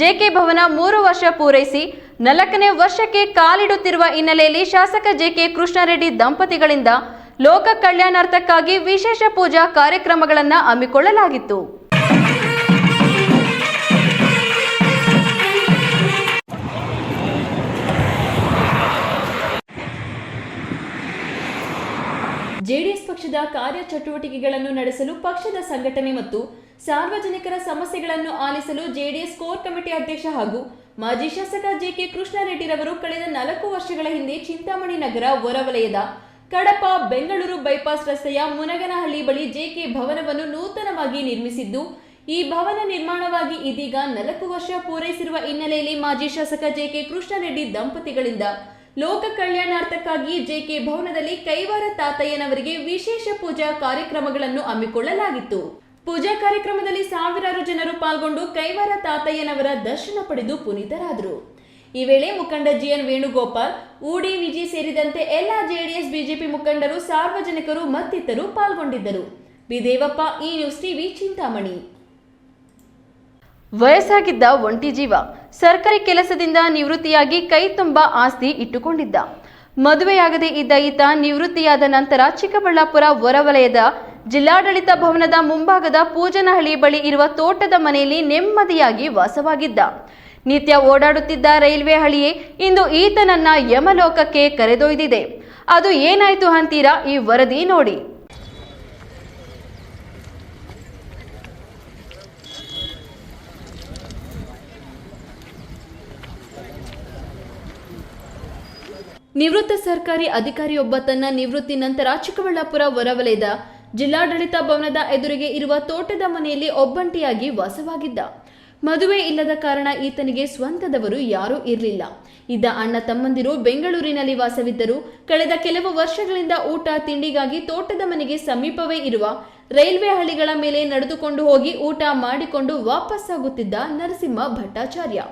ಜೆಕೆ ಭವನ ಮೂರು ವರ್ಷ ಪೂರೈಸಿ ನಾಲ್ಕನೇ ವರ್ಷಕ್ಕೆ ಕಾಲಿಡುತ್ತಿರುವ ಹಿನ್ನೆಲೆಯಲ್ಲಿ ಶಾಸಕ ಜೆಕೆ ಕೃಷ್ಣಾರೆಡ್ಡಿ ದಂಪತಿಗಳಿಂದ ಲೋಕ ಕಲ್ಯಾಣಾರ್ಥಕ್ಕಾಗಿ ವಿಶೇಷ ಪೂಜಾ ಕಾರ್ಯಕ್ರಮಗಳನ್ನು ಹಮ್ಮಿಕೊಳ್ಳಲಾಗಿತ್ತು. ಜೆಡಿಎಸ್ ಪಕ್ಷದ ಕಾರ್ಯಚಟುವಟಿಕೆಗಳನ್ನು ನಡೆಸಲು ಪಕ್ಷದ ಸಂಘಟನೆ ಮತ್ತು ಸಾರ್ವಜನಿಕರ ಸಮಸ್ಯೆಗಳನ್ನು ಆಲಿಸಲು ಜೆಡಿಎಸ್ ಕೋರ್ ಕಮಿಟಿ ಅಧ್ಯಕ್ಷ ಹಾಗೂ ಮಾಜಿ ಶಾಸಕ ಜೆಕೆ ಕೃಷ್ಣಾರೆಡ್ಡಿರವರು ಕಳೆದ ನಾಲ್ಕು ವರ್ಷಗಳ ಹಿಂದೆ ಚಿಂತಾಮಣಿ ನಗರ ಹೊರವಲಯದ ಕಡಪ ಬೆಂಗಳೂರು ಬೈಪಾಸ್ ರಸ್ತೆಯ ಮುನಗನಹಳ್ಳಿ ಬಳಿ ಜೆಕೆ ಭವನವನ್ನು ನೂತನವಾಗಿ ನಿರ್ಮಿಸಿದ್ದು, ಈ ಭವನ ನಿರ್ಮಾಣವಾಗಿ ಇದೀಗ ನಾಲ್ಕು ವರ್ಷ ಪೂರೈಸಿರುವ ಹಿನ್ನೆಲೆಯಲ್ಲಿ ಮಾಜಿ ಶಾಸಕ ಜೆಕೆ ಕೃಷ್ಣಾರೆಡ್ಡಿ ದಂಪತಿಗಳಿಂದ ಲೋಕ ಕಲ್ಯಾಣಾರ್ಥಕ್ಕಾಗಿ ಜೆಕೆ ಭವನದಲ್ಲಿ ಕೈವಾರ ತಾತಯ್ಯನವರಿಗೆ ವಿಶೇಷ ಪೂಜಾ ಕಾರ್ಯಕ್ರಮಗಳನ್ನು ಹಮ್ಮಿಕೊಳ್ಳಲಾಗಿತ್ತು. ಪೂಜಾ ಕಾರ್ಯಕ್ರಮದಲ್ಲಿ ಸಾವಿರಾರು ಜನರು ಪಾಲ್ಗೊಂಡು ಕೈವಾರ ತಾತಯ್ಯನವರ ದರ್ಶನ ಪಡೆದು ಪುನೀತರಾದರು. ಈ ವೇಳೆ ಮುಖಂಡ ಜಿಎನ್ ವೇಣುಗೋಪಾಲ್, ಉಡಿ, ವಿಜಿ ಸೇರಿದಂತೆ ಎಲ್ಲ ಜೆಡಿಎಸ್, ಬಿಜೆಪಿ ಮುಖಂಡರು ಸಾರ್ವಜನಿಕರು ಮತ್ತಿತರರು ಪಾಲ್ಗೊಂಡಿದ್ದರು. ಬಿದೇವಪ್ಪ, ಈ ನ್ಯೂಸ್ ಟಿವಿ ಚಿಂತಾಮಣಿ. ವಯಸ್ಸಾಗಿದ್ದ ಒಂಟಿ ಜೀವ ಸರ್ಕಾರಿ ಕೆಲಸದಿಂದ ನಿವೃತ್ತಿಯಾಗಿ ಕೈ ತುಂಬ ಆಸ್ತಿ ಇಟ್ಟುಕೊಂಡಿದ್ದ. ಮದುವೆಯಾಗದೇ ಇದ್ದ ಈತ ನಿವೃತ್ತಿಯಾದ ನಂತರ ಚಿಕ್ಕಬಳ್ಳಾಪುರ ಹೊರವಲಯದ ಜಿಲ್ಲಾಡಳಿತ ಭವನದ ಮುಂಭಾಗದ ಪೂಜನಹಳ್ಳಿ ಬಳಿ ಇರುವ ತೋಟದ ಮನೆಯಲ್ಲಿ ನೆಮ್ಮದಿಯಾಗಿ ವಾಸವಾಗಿದ್ದ. ನಿತ್ಯ ಓಡಾಡುತ್ತಿದ್ದ ರೈಲ್ವೆ ಹಳಿಯೇ ಇಂದು ಈತನನ್ನ ಯಮಲೋಕಕ್ಕೆ ಕರೆದೊಯ್ದಿದೆ. ಅದು ಏನಾಯ್ತು ಅಂತೀರಾ ಈ ವರದಿ ನೋಡಿ. ನಿವೃತ್ತ ಸರ್ಕಾರಿ ಅಧಿಕಾರಿಯೊಬ್ಬ ತನ್ನ ನಿವೃತ್ತಿ ನಂತರ ಚಿಕ್ಕಬಳ್ಳಾಪುರ ಹೊರವಲಯದ ಜಿಲ್ಲಾಡಳಿತ ಭವನದ ಎದುರಿಗೆ ಇರುವ ತೋಟದ ಮನೆಯಲ್ಲಿ ಒಬ್ಬಂಟಿಯಾಗಿ ವಾಸವಾಗಿದ್ದ. ಮದುವೆ ಇಲ್ಲದ ಕಾರಣ ಈತನಿಗೆ ಸ್ವಂತದವರು ಯಾರೂ ಇರಲಿಲ್ಲ. ಇದ್ದ ಅಣ್ಣ ತಮ್ಮಂದಿರು ಬೆಂಗಳೂರಿನಲ್ಲಿ ವಾಸವಿದ್ದರು. ಕಳೆದ ಕೆಲವು ವರ್ಷಗಳಿಂದ ಊಟ, ತಿಂಡಿಗಾಗಿ ತೋಟದ ಮನೆಗೆ ಸಮೀಪವೇ ಇರುವ ರೈಲ್ವೆ ಹಳಿಗಳ ಮೇಲೆ ನಡೆದುಕೊಂಡು ಹೋಗಿ ಊಟ ಮಾಡಿಕೊಂಡು ವಾಪಸ್ಸಾಗುತ್ತಿದ್ದ ನರಸಿಂಹ ಭಟ್ಟಾಚಾರ್ಯ.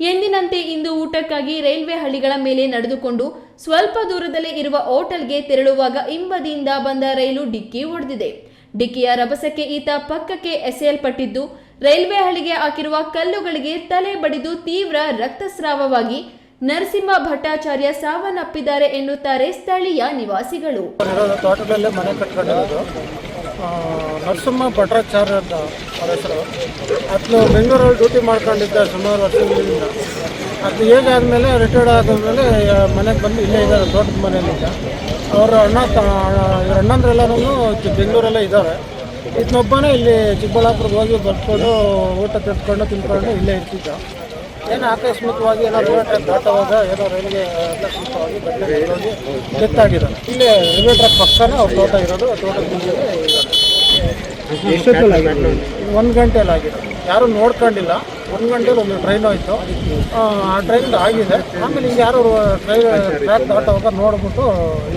ಎಂದಿನಂತೆ ಇಂದು ಊಟಕ್ಕಾಗಿ ರೈಲ್ವೆ ಹಳಿಗಳ ಮೇಲೆ ನಡೆದುಕೊಂಡು ಸ್ವಲ್ಪ ದೂರದಲ್ಲೇ ಇರುವ ಹೋಟೆಲ್ಗೆ ತೆರಳುವಾಗ ಹಿಂಬದಿಯಿಂದ ಬಂದ ರೈಲು ಡಿಕ್ಕಿ ಹೊಡೆದಿದೆ. ಡಿಕ್ಕಿಯ ರಭಸಕ್ಕೆ ಈತ ಪಕ್ಕಕ್ಕೆ ಎಸೆಯಲ್ಪಟ್ಟಿದ್ದು ರೈಲ್ವೆ ಹಳಿಗೆ ಹಾಕಿರುವ ಕಲ್ಲುಗಳಿಗೆ ತಲೆ ಬಡಿದು ತೀವ್ರ ರಕ್ತಸ್ರಾವವಾಗಿ ನರಸಿಂಹ ಭಟ್ಟಾಚಾರ್ಯ ಸಾವನ್ನಪ್ಪಿದ್ದಾರೆ ಎನ್ನುತ್ತಾರೆ ಸ್ಥಳೀಯ ನಿವಾಸಿಗಳು. ತೋಟದಲ್ಲೇ ಮನೆ ಕಟ್ಕೊಂಡಿರೋದು. ನರಸಿಂಹ ಭಟ್ಟಾಚಾರ್ಯ ಅಂತ ಹೆಸರು ಬೆಂಗಳೂರಲ್ಲಿ ಡ್ಯೂಟಿ ಮಾಡ್ಕೊಂಡಿದ್ದ ಸುಮಾರು ವರ್ಷಗಳಿಂದ. ಅದು ಏಜ್ ಆದಮೇಲೆ ರಿಟೈರ್ಡ್ ಆದಮೇಲೆ ಮನೆಗೆ ಬಂದು ಇಲ್ಲೇ ಇದ್ದಾರೆ, ತೋಟದ ಮನೆಯಲ್ಲಿದ್ದ. ಅವರ ಅಣ್ಣ ಇವ್ರ ಅಣ್ಣಂದ್ರೆಲ್ಲರೂ ಬೆಂಗಳೂರಲ್ಲೇ ಇದ್ದಾರೆ. ಇದನ್ನೊಬ್ಬನೇ ಇಲ್ಲಿ ಚಿಕ್ಕಬಳ್ಳಾಪುರಕ್ಕೆ ಹೋಗಿ ಬರ್ಕೊಂಡು ಊಟ ತಟ್ಕೊಂಡು ತಿನ್ಕೊಂಡು ಇಲ್ಲೇ ಇರ್ತಿದ್ದ. ಏನು ಆಕಸ್ಮಿಕವಾಗಿ ಏನೋ ರೈಲ್ವೆ ಟ್ರ್ಯಾಕ್ ದಾಟುವಾಗ ಏನೋ ರೈಲ್ಗೆ ಆಕಸ್ಮಿಕವಾಗಿ ಬಟ್ಟೆ ಹೋಗಿ ಡೆತ್ ಇಲ್ಲೇ ರೈಲ್ವೆ ಟ್ರ್ಯಾಕ್ ಪಕ್ಕನೇ ಅವ್ರ ತೋಟ ಇರೋದು, ಆ ತೋಟದ ಮುಂದೆ ಒಂದು ಗಂಟೆಯಲ್ಲಿ ಆಗಿದೆ. ಯಾರು ನೋಡ್ಕೊಂಡಿಲ್ಲ. ಒಂದು ಗಂಟೆಲಿ ಒಂದು ಟ್ರೈನ್ ಹೋಯ್ತು. ಆ, ಟ್ರೈನ್ ಆಗಿದೆ. ಆಮೇಲೆ ಈಗ ಯಾರು ಟ್ರೈನ್ ಟ್ರ್ಯಾಕ್ ದಾಟೋವಾಗ ನೋಡ್ಬಿಟ್ಟು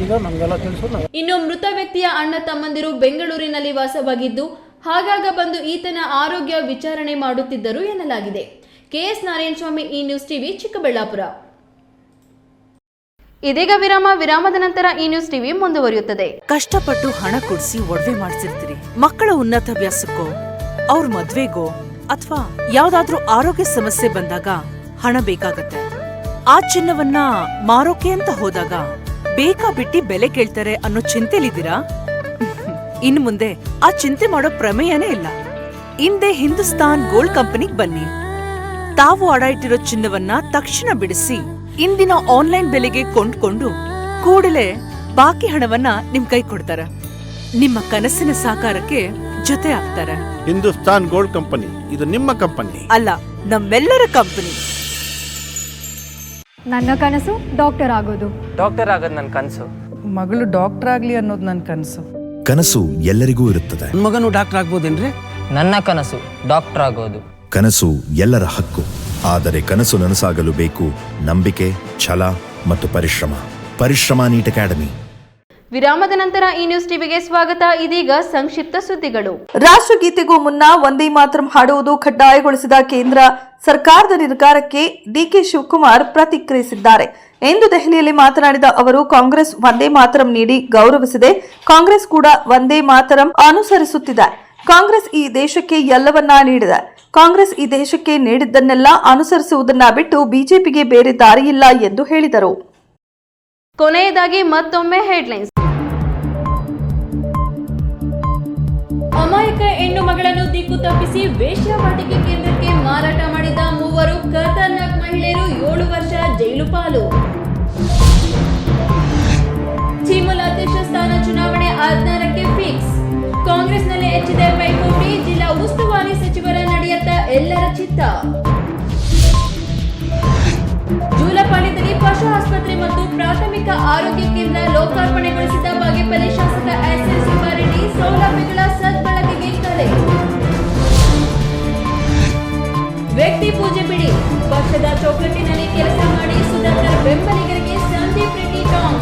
ಈಗ ನಮಗೆಲ್ಲ ತಿಳಿಸು ಇನ್ನು ಮೃತ ವ್ಯಕ್ತಿಯ ಅಣ್ಣ ತಮ್ಮಂದಿರು ಬೆಂಗಳೂರಿನಲ್ಲಿ ವಾಸವಾಗಿದ್ದು ಹಾಗಾಗ ಬಂದು ಈತನ ಆರೋಗ್ಯ ವಿಚಾರಣೆ ಮಾಡುತ್ತಿದ್ದರು ಎನ್ನಲಾಗಿದೆ. KS Narayana Swamy E news TV Chikkaballapur. ಇದೀಗ ವಿರಾಮ, ವಿರಾಮದ ನಂತರ ಈ ನ್ಯೂಸ್ ಟಿವಿ ಮುಂದುವರಿಯುತ್ತದೆ. ಕಷ್ಟಪಟ್ಟು ಹಣ ಕೊಡಿಸಿ ಒಡವೆ ಮಾಡಿಸಿರ್ತೀರಿ. ಮಕ್ಕಳ ಉನ್ನತ ಅಭ್ಯಾಸಕ್ಕೋ, ಅವ್ರ ಮದ್ವೆಗೋ, ಅಥವಾ ಯಾವ್ದಾದ್ರೂ ಆರೋಗ್ಯ ಸಮಸ್ಯೆ ಬಂದಾಗ ಹಣ ಬೇಕಾಗತ್ತೆ. ಆ ಚಿನ್ನವನ್ನ ಮಾರೋಕೆ ಅಂತ ಹೋದಾಗ ಬೇಕಾ ಬಿಟ್ಟಿ ಬೆಲೆ ಕೇಳ್ತಾರೆ ಅನ್ನೋ ಚಿಂತೆಲಿದ್ದೀರಾ? ಇನ್ ಮುಂದೆ ಆ ಚಿಂತೆ ಮಾಡೋ ಪ್ರಮೇಯನೇ ಇಲ್ಲ. ಹಿಂದೆ ಹಿಂದೂಸ್ತಾನ್ ಗೋಲ್ಡ್ ಕಂಪನಿಗ್ ಬನ್ನಿ. ತಾವು ಅಡ ಇಟ್ಟಿರೋ ಚಿನ್ನವನ್ನ ತಕ್ಷಣ ಬಿಡಿಸಿ ಇಂದಿನ ಆನ್ಲೈನ್ ಬೆಲೆಗೆ ಕೊಂಡ್ಕೊಂಡು ಕೂಡಲೇ ಬಾಕಿ ಹಣವನ್ನ ನಿಮ್ ಕೈ ಕೊಡ್ತಾರ. ನಿಮ್ಮ ಕನಸಿನ ಸಾಕಾರಕ್ಕೆ ಜೊತೆ ಆಗ್ತಾರೆ. ಹಿಂದೂಸ್ತಾನ್ ಗೋಲ್ಡ್ ಕಂಪನಿ ಇದು ನಿಮ್ಮ ಕಂಪನಿ. ಅಲ್ಲ ನಮ್ಮೆಲ್ಲರ ಕಂಪನಿ. ನನ್ನ ಕನಸು ಡಾಕ್ಟರ್ ಆಗೋದು. ಡಾಕ್ಟರ್ ಆಗೋದು ನನ್ನ ಕನಸು. ಮಗಳು ಡಾಕ್ಟರ್ ಆಗ್ಲಿ ಅನ್ನೋದು ನನ್ನ ಕನಸು. ಕನಸು ಎಲ್ಲರಿಗೂ ಇರುತ್ತದೆ. ಮಗನು ಡಾಕ್ಟರ್ ಆಗ್ಬೋದೇನ್ರಿ? ನನ್ನ ಕನಸು ಡಾಕ್ಟರ್ ಆಗೋದು. ಕನಸು ಎಲ್ಲರ ಹಕ್ಕು. ಆದರೆ ಕನಸು ನನಸಾಗಲು ಬೇಕು ನಂಬಿಕೆ ಛಲ ಮತ್ತು ಪರಿಶ್ರಮ. ಪರಿಶ್ರಮ ನೀಟ್ ಅಕಾಡೆಮಿ. ವಿರಾಮದ ನಂತರ ಈ ನ್ಯೂಸ್ ಟಿವಿಗೆ ಸ್ವಾಗತ. ಇದೀಗ ಸಂಕ್ಷಿಪ್ತ ಸುದ್ದಿಗಳು. ರಾಷ್ಟ್ರಗೀತೆಗೂ ಮುನ್ನ ಒಂದೇ ಮಾತ್ರ ಹಾಡುವುದು ಕಡ್ಡಾಯಗೊಳಿಸಿದ ಕೇಂದ್ರ ಸರ್ಕಾರದ ನಿರ್ಧಾರಕ್ಕೆ ಡಿಕೆ ಶಿವಕುಮಾರ್ ಪ್ರತಿಕ್ರಿಯಿಸಿದ್ದಾರೆ. ಎಂದು ದೆಹಲಿಯಲ್ಲಿ ಮಾತನಾಡಿದ ಅವರು ಕಾಂಗ್ರೆಸ್ ಒಂದೇ ಮಾತರಂ ನೀಡಿ ಗೌರವಿಸಿದೆ. ಕಾಂಗ್ರೆಸ್ ಕೂಡ ಒಂದೇ ಮಾತರಂ ಅನುಸರಿಸುತ್ತಿದೆ. ಕಾಂಗ್ರೆಸ್ ಈ ದೇಶಕ್ಕೆ ಎಲ್ಲವನ್ನ ನೀಡಿದೆ. ಕಾಂಗ್ರೆಸ್ ಈ ದೇಶಕ್ಕೆ ನೀಡಿದ್ದನ್ನೆಲ್ಲ ಅನುಸರಿಸುವುದನ್ನ ಬಿಟ್ಟು ಬಿಜೆಪಿಗೆ ಬೇರೆ ದಾರಿಯಿಲ್ಲ ಎಂದು ಹೇಳಿದರು. ಕೊನೆಯದಾಗಿ ಮತ್ತೊಮ್ಮೆ ಹೆಡ್ಲೈನ್ಸ್. ಅಮಾಯಕ ಹೆಣ್ಣು ಮಗಳನ್ನು ದಿಕ್ಕು ತಪ್ಪಿಸಿ ವೇಶ್ಯಾವಾಟಿಕೆ ಕೇಂದ್ರಕ್ಕೆ ಮಾರಾಟ ಮಾಡಿದ ಮೂವರು ಖತರ್ನಾಕ್ ಮಹಿಳೆಯರು ಏಳು ವರ್ಷ ಜೈಲು ಪಾಲು. ಚಿಮುಲ್ ಅಧ್ಯಕ್ಷ ಸ್ಥಾನ ಚುನಾವಣೆ ಹದಿನಾರಕ್ಕೆ ಫಿಕ್ಸ್. ಕಾಂಗ್ರೆಸ್ನಲ್ಲಿ ಹೆಚ್ಚಿದೆ ಪೈಪೋಟಿ. ಜಿಲ್ಲಾ ಉಸ್ತುವಾರಿ ಸಚಿವರ ನಡೆಯತ್ತ ಎಲ್ಲರ ಚಿತ್ತ. ಜೂಲಪಾಳ್ಯದಲ್ಲಿ ಪಶು ಆಸ್ಪತ್ರೆ ಮತ್ತು ಪ್ರಾಥಮಿಕ ಆರೋಗ್ಯ ಕೇಂದ್ರ ಲೋಕಾರ್ಪಣೆಗೊಳಿಸಿದ ಬಾಗೇಪಲ್ಲಿ ಶಾಸಕ ಎಸ್ ಎಸ್ ಶಿವಾರೆಡ್ಡಿ ಸೌಲಭ್ಯಗಳ ಸದ್ಬಳಕೆಗೆ ಕರೆ ವ್ಯಕ್ತಿ ಪೂಜೆ ಬಿಡಿ. ಪಕ್ಷದ ಚೌಕಟ್ಟಿನಲ್ಲಿ ಕೆಲಸ ಮಾಡಿ ಸುಧಾಕರ್ ಬೆಂಬಲಿಗರಿಗೆ ಸಂದೀಪ್ ರೆಡ್ಡಿ ಟಾಂಗ್.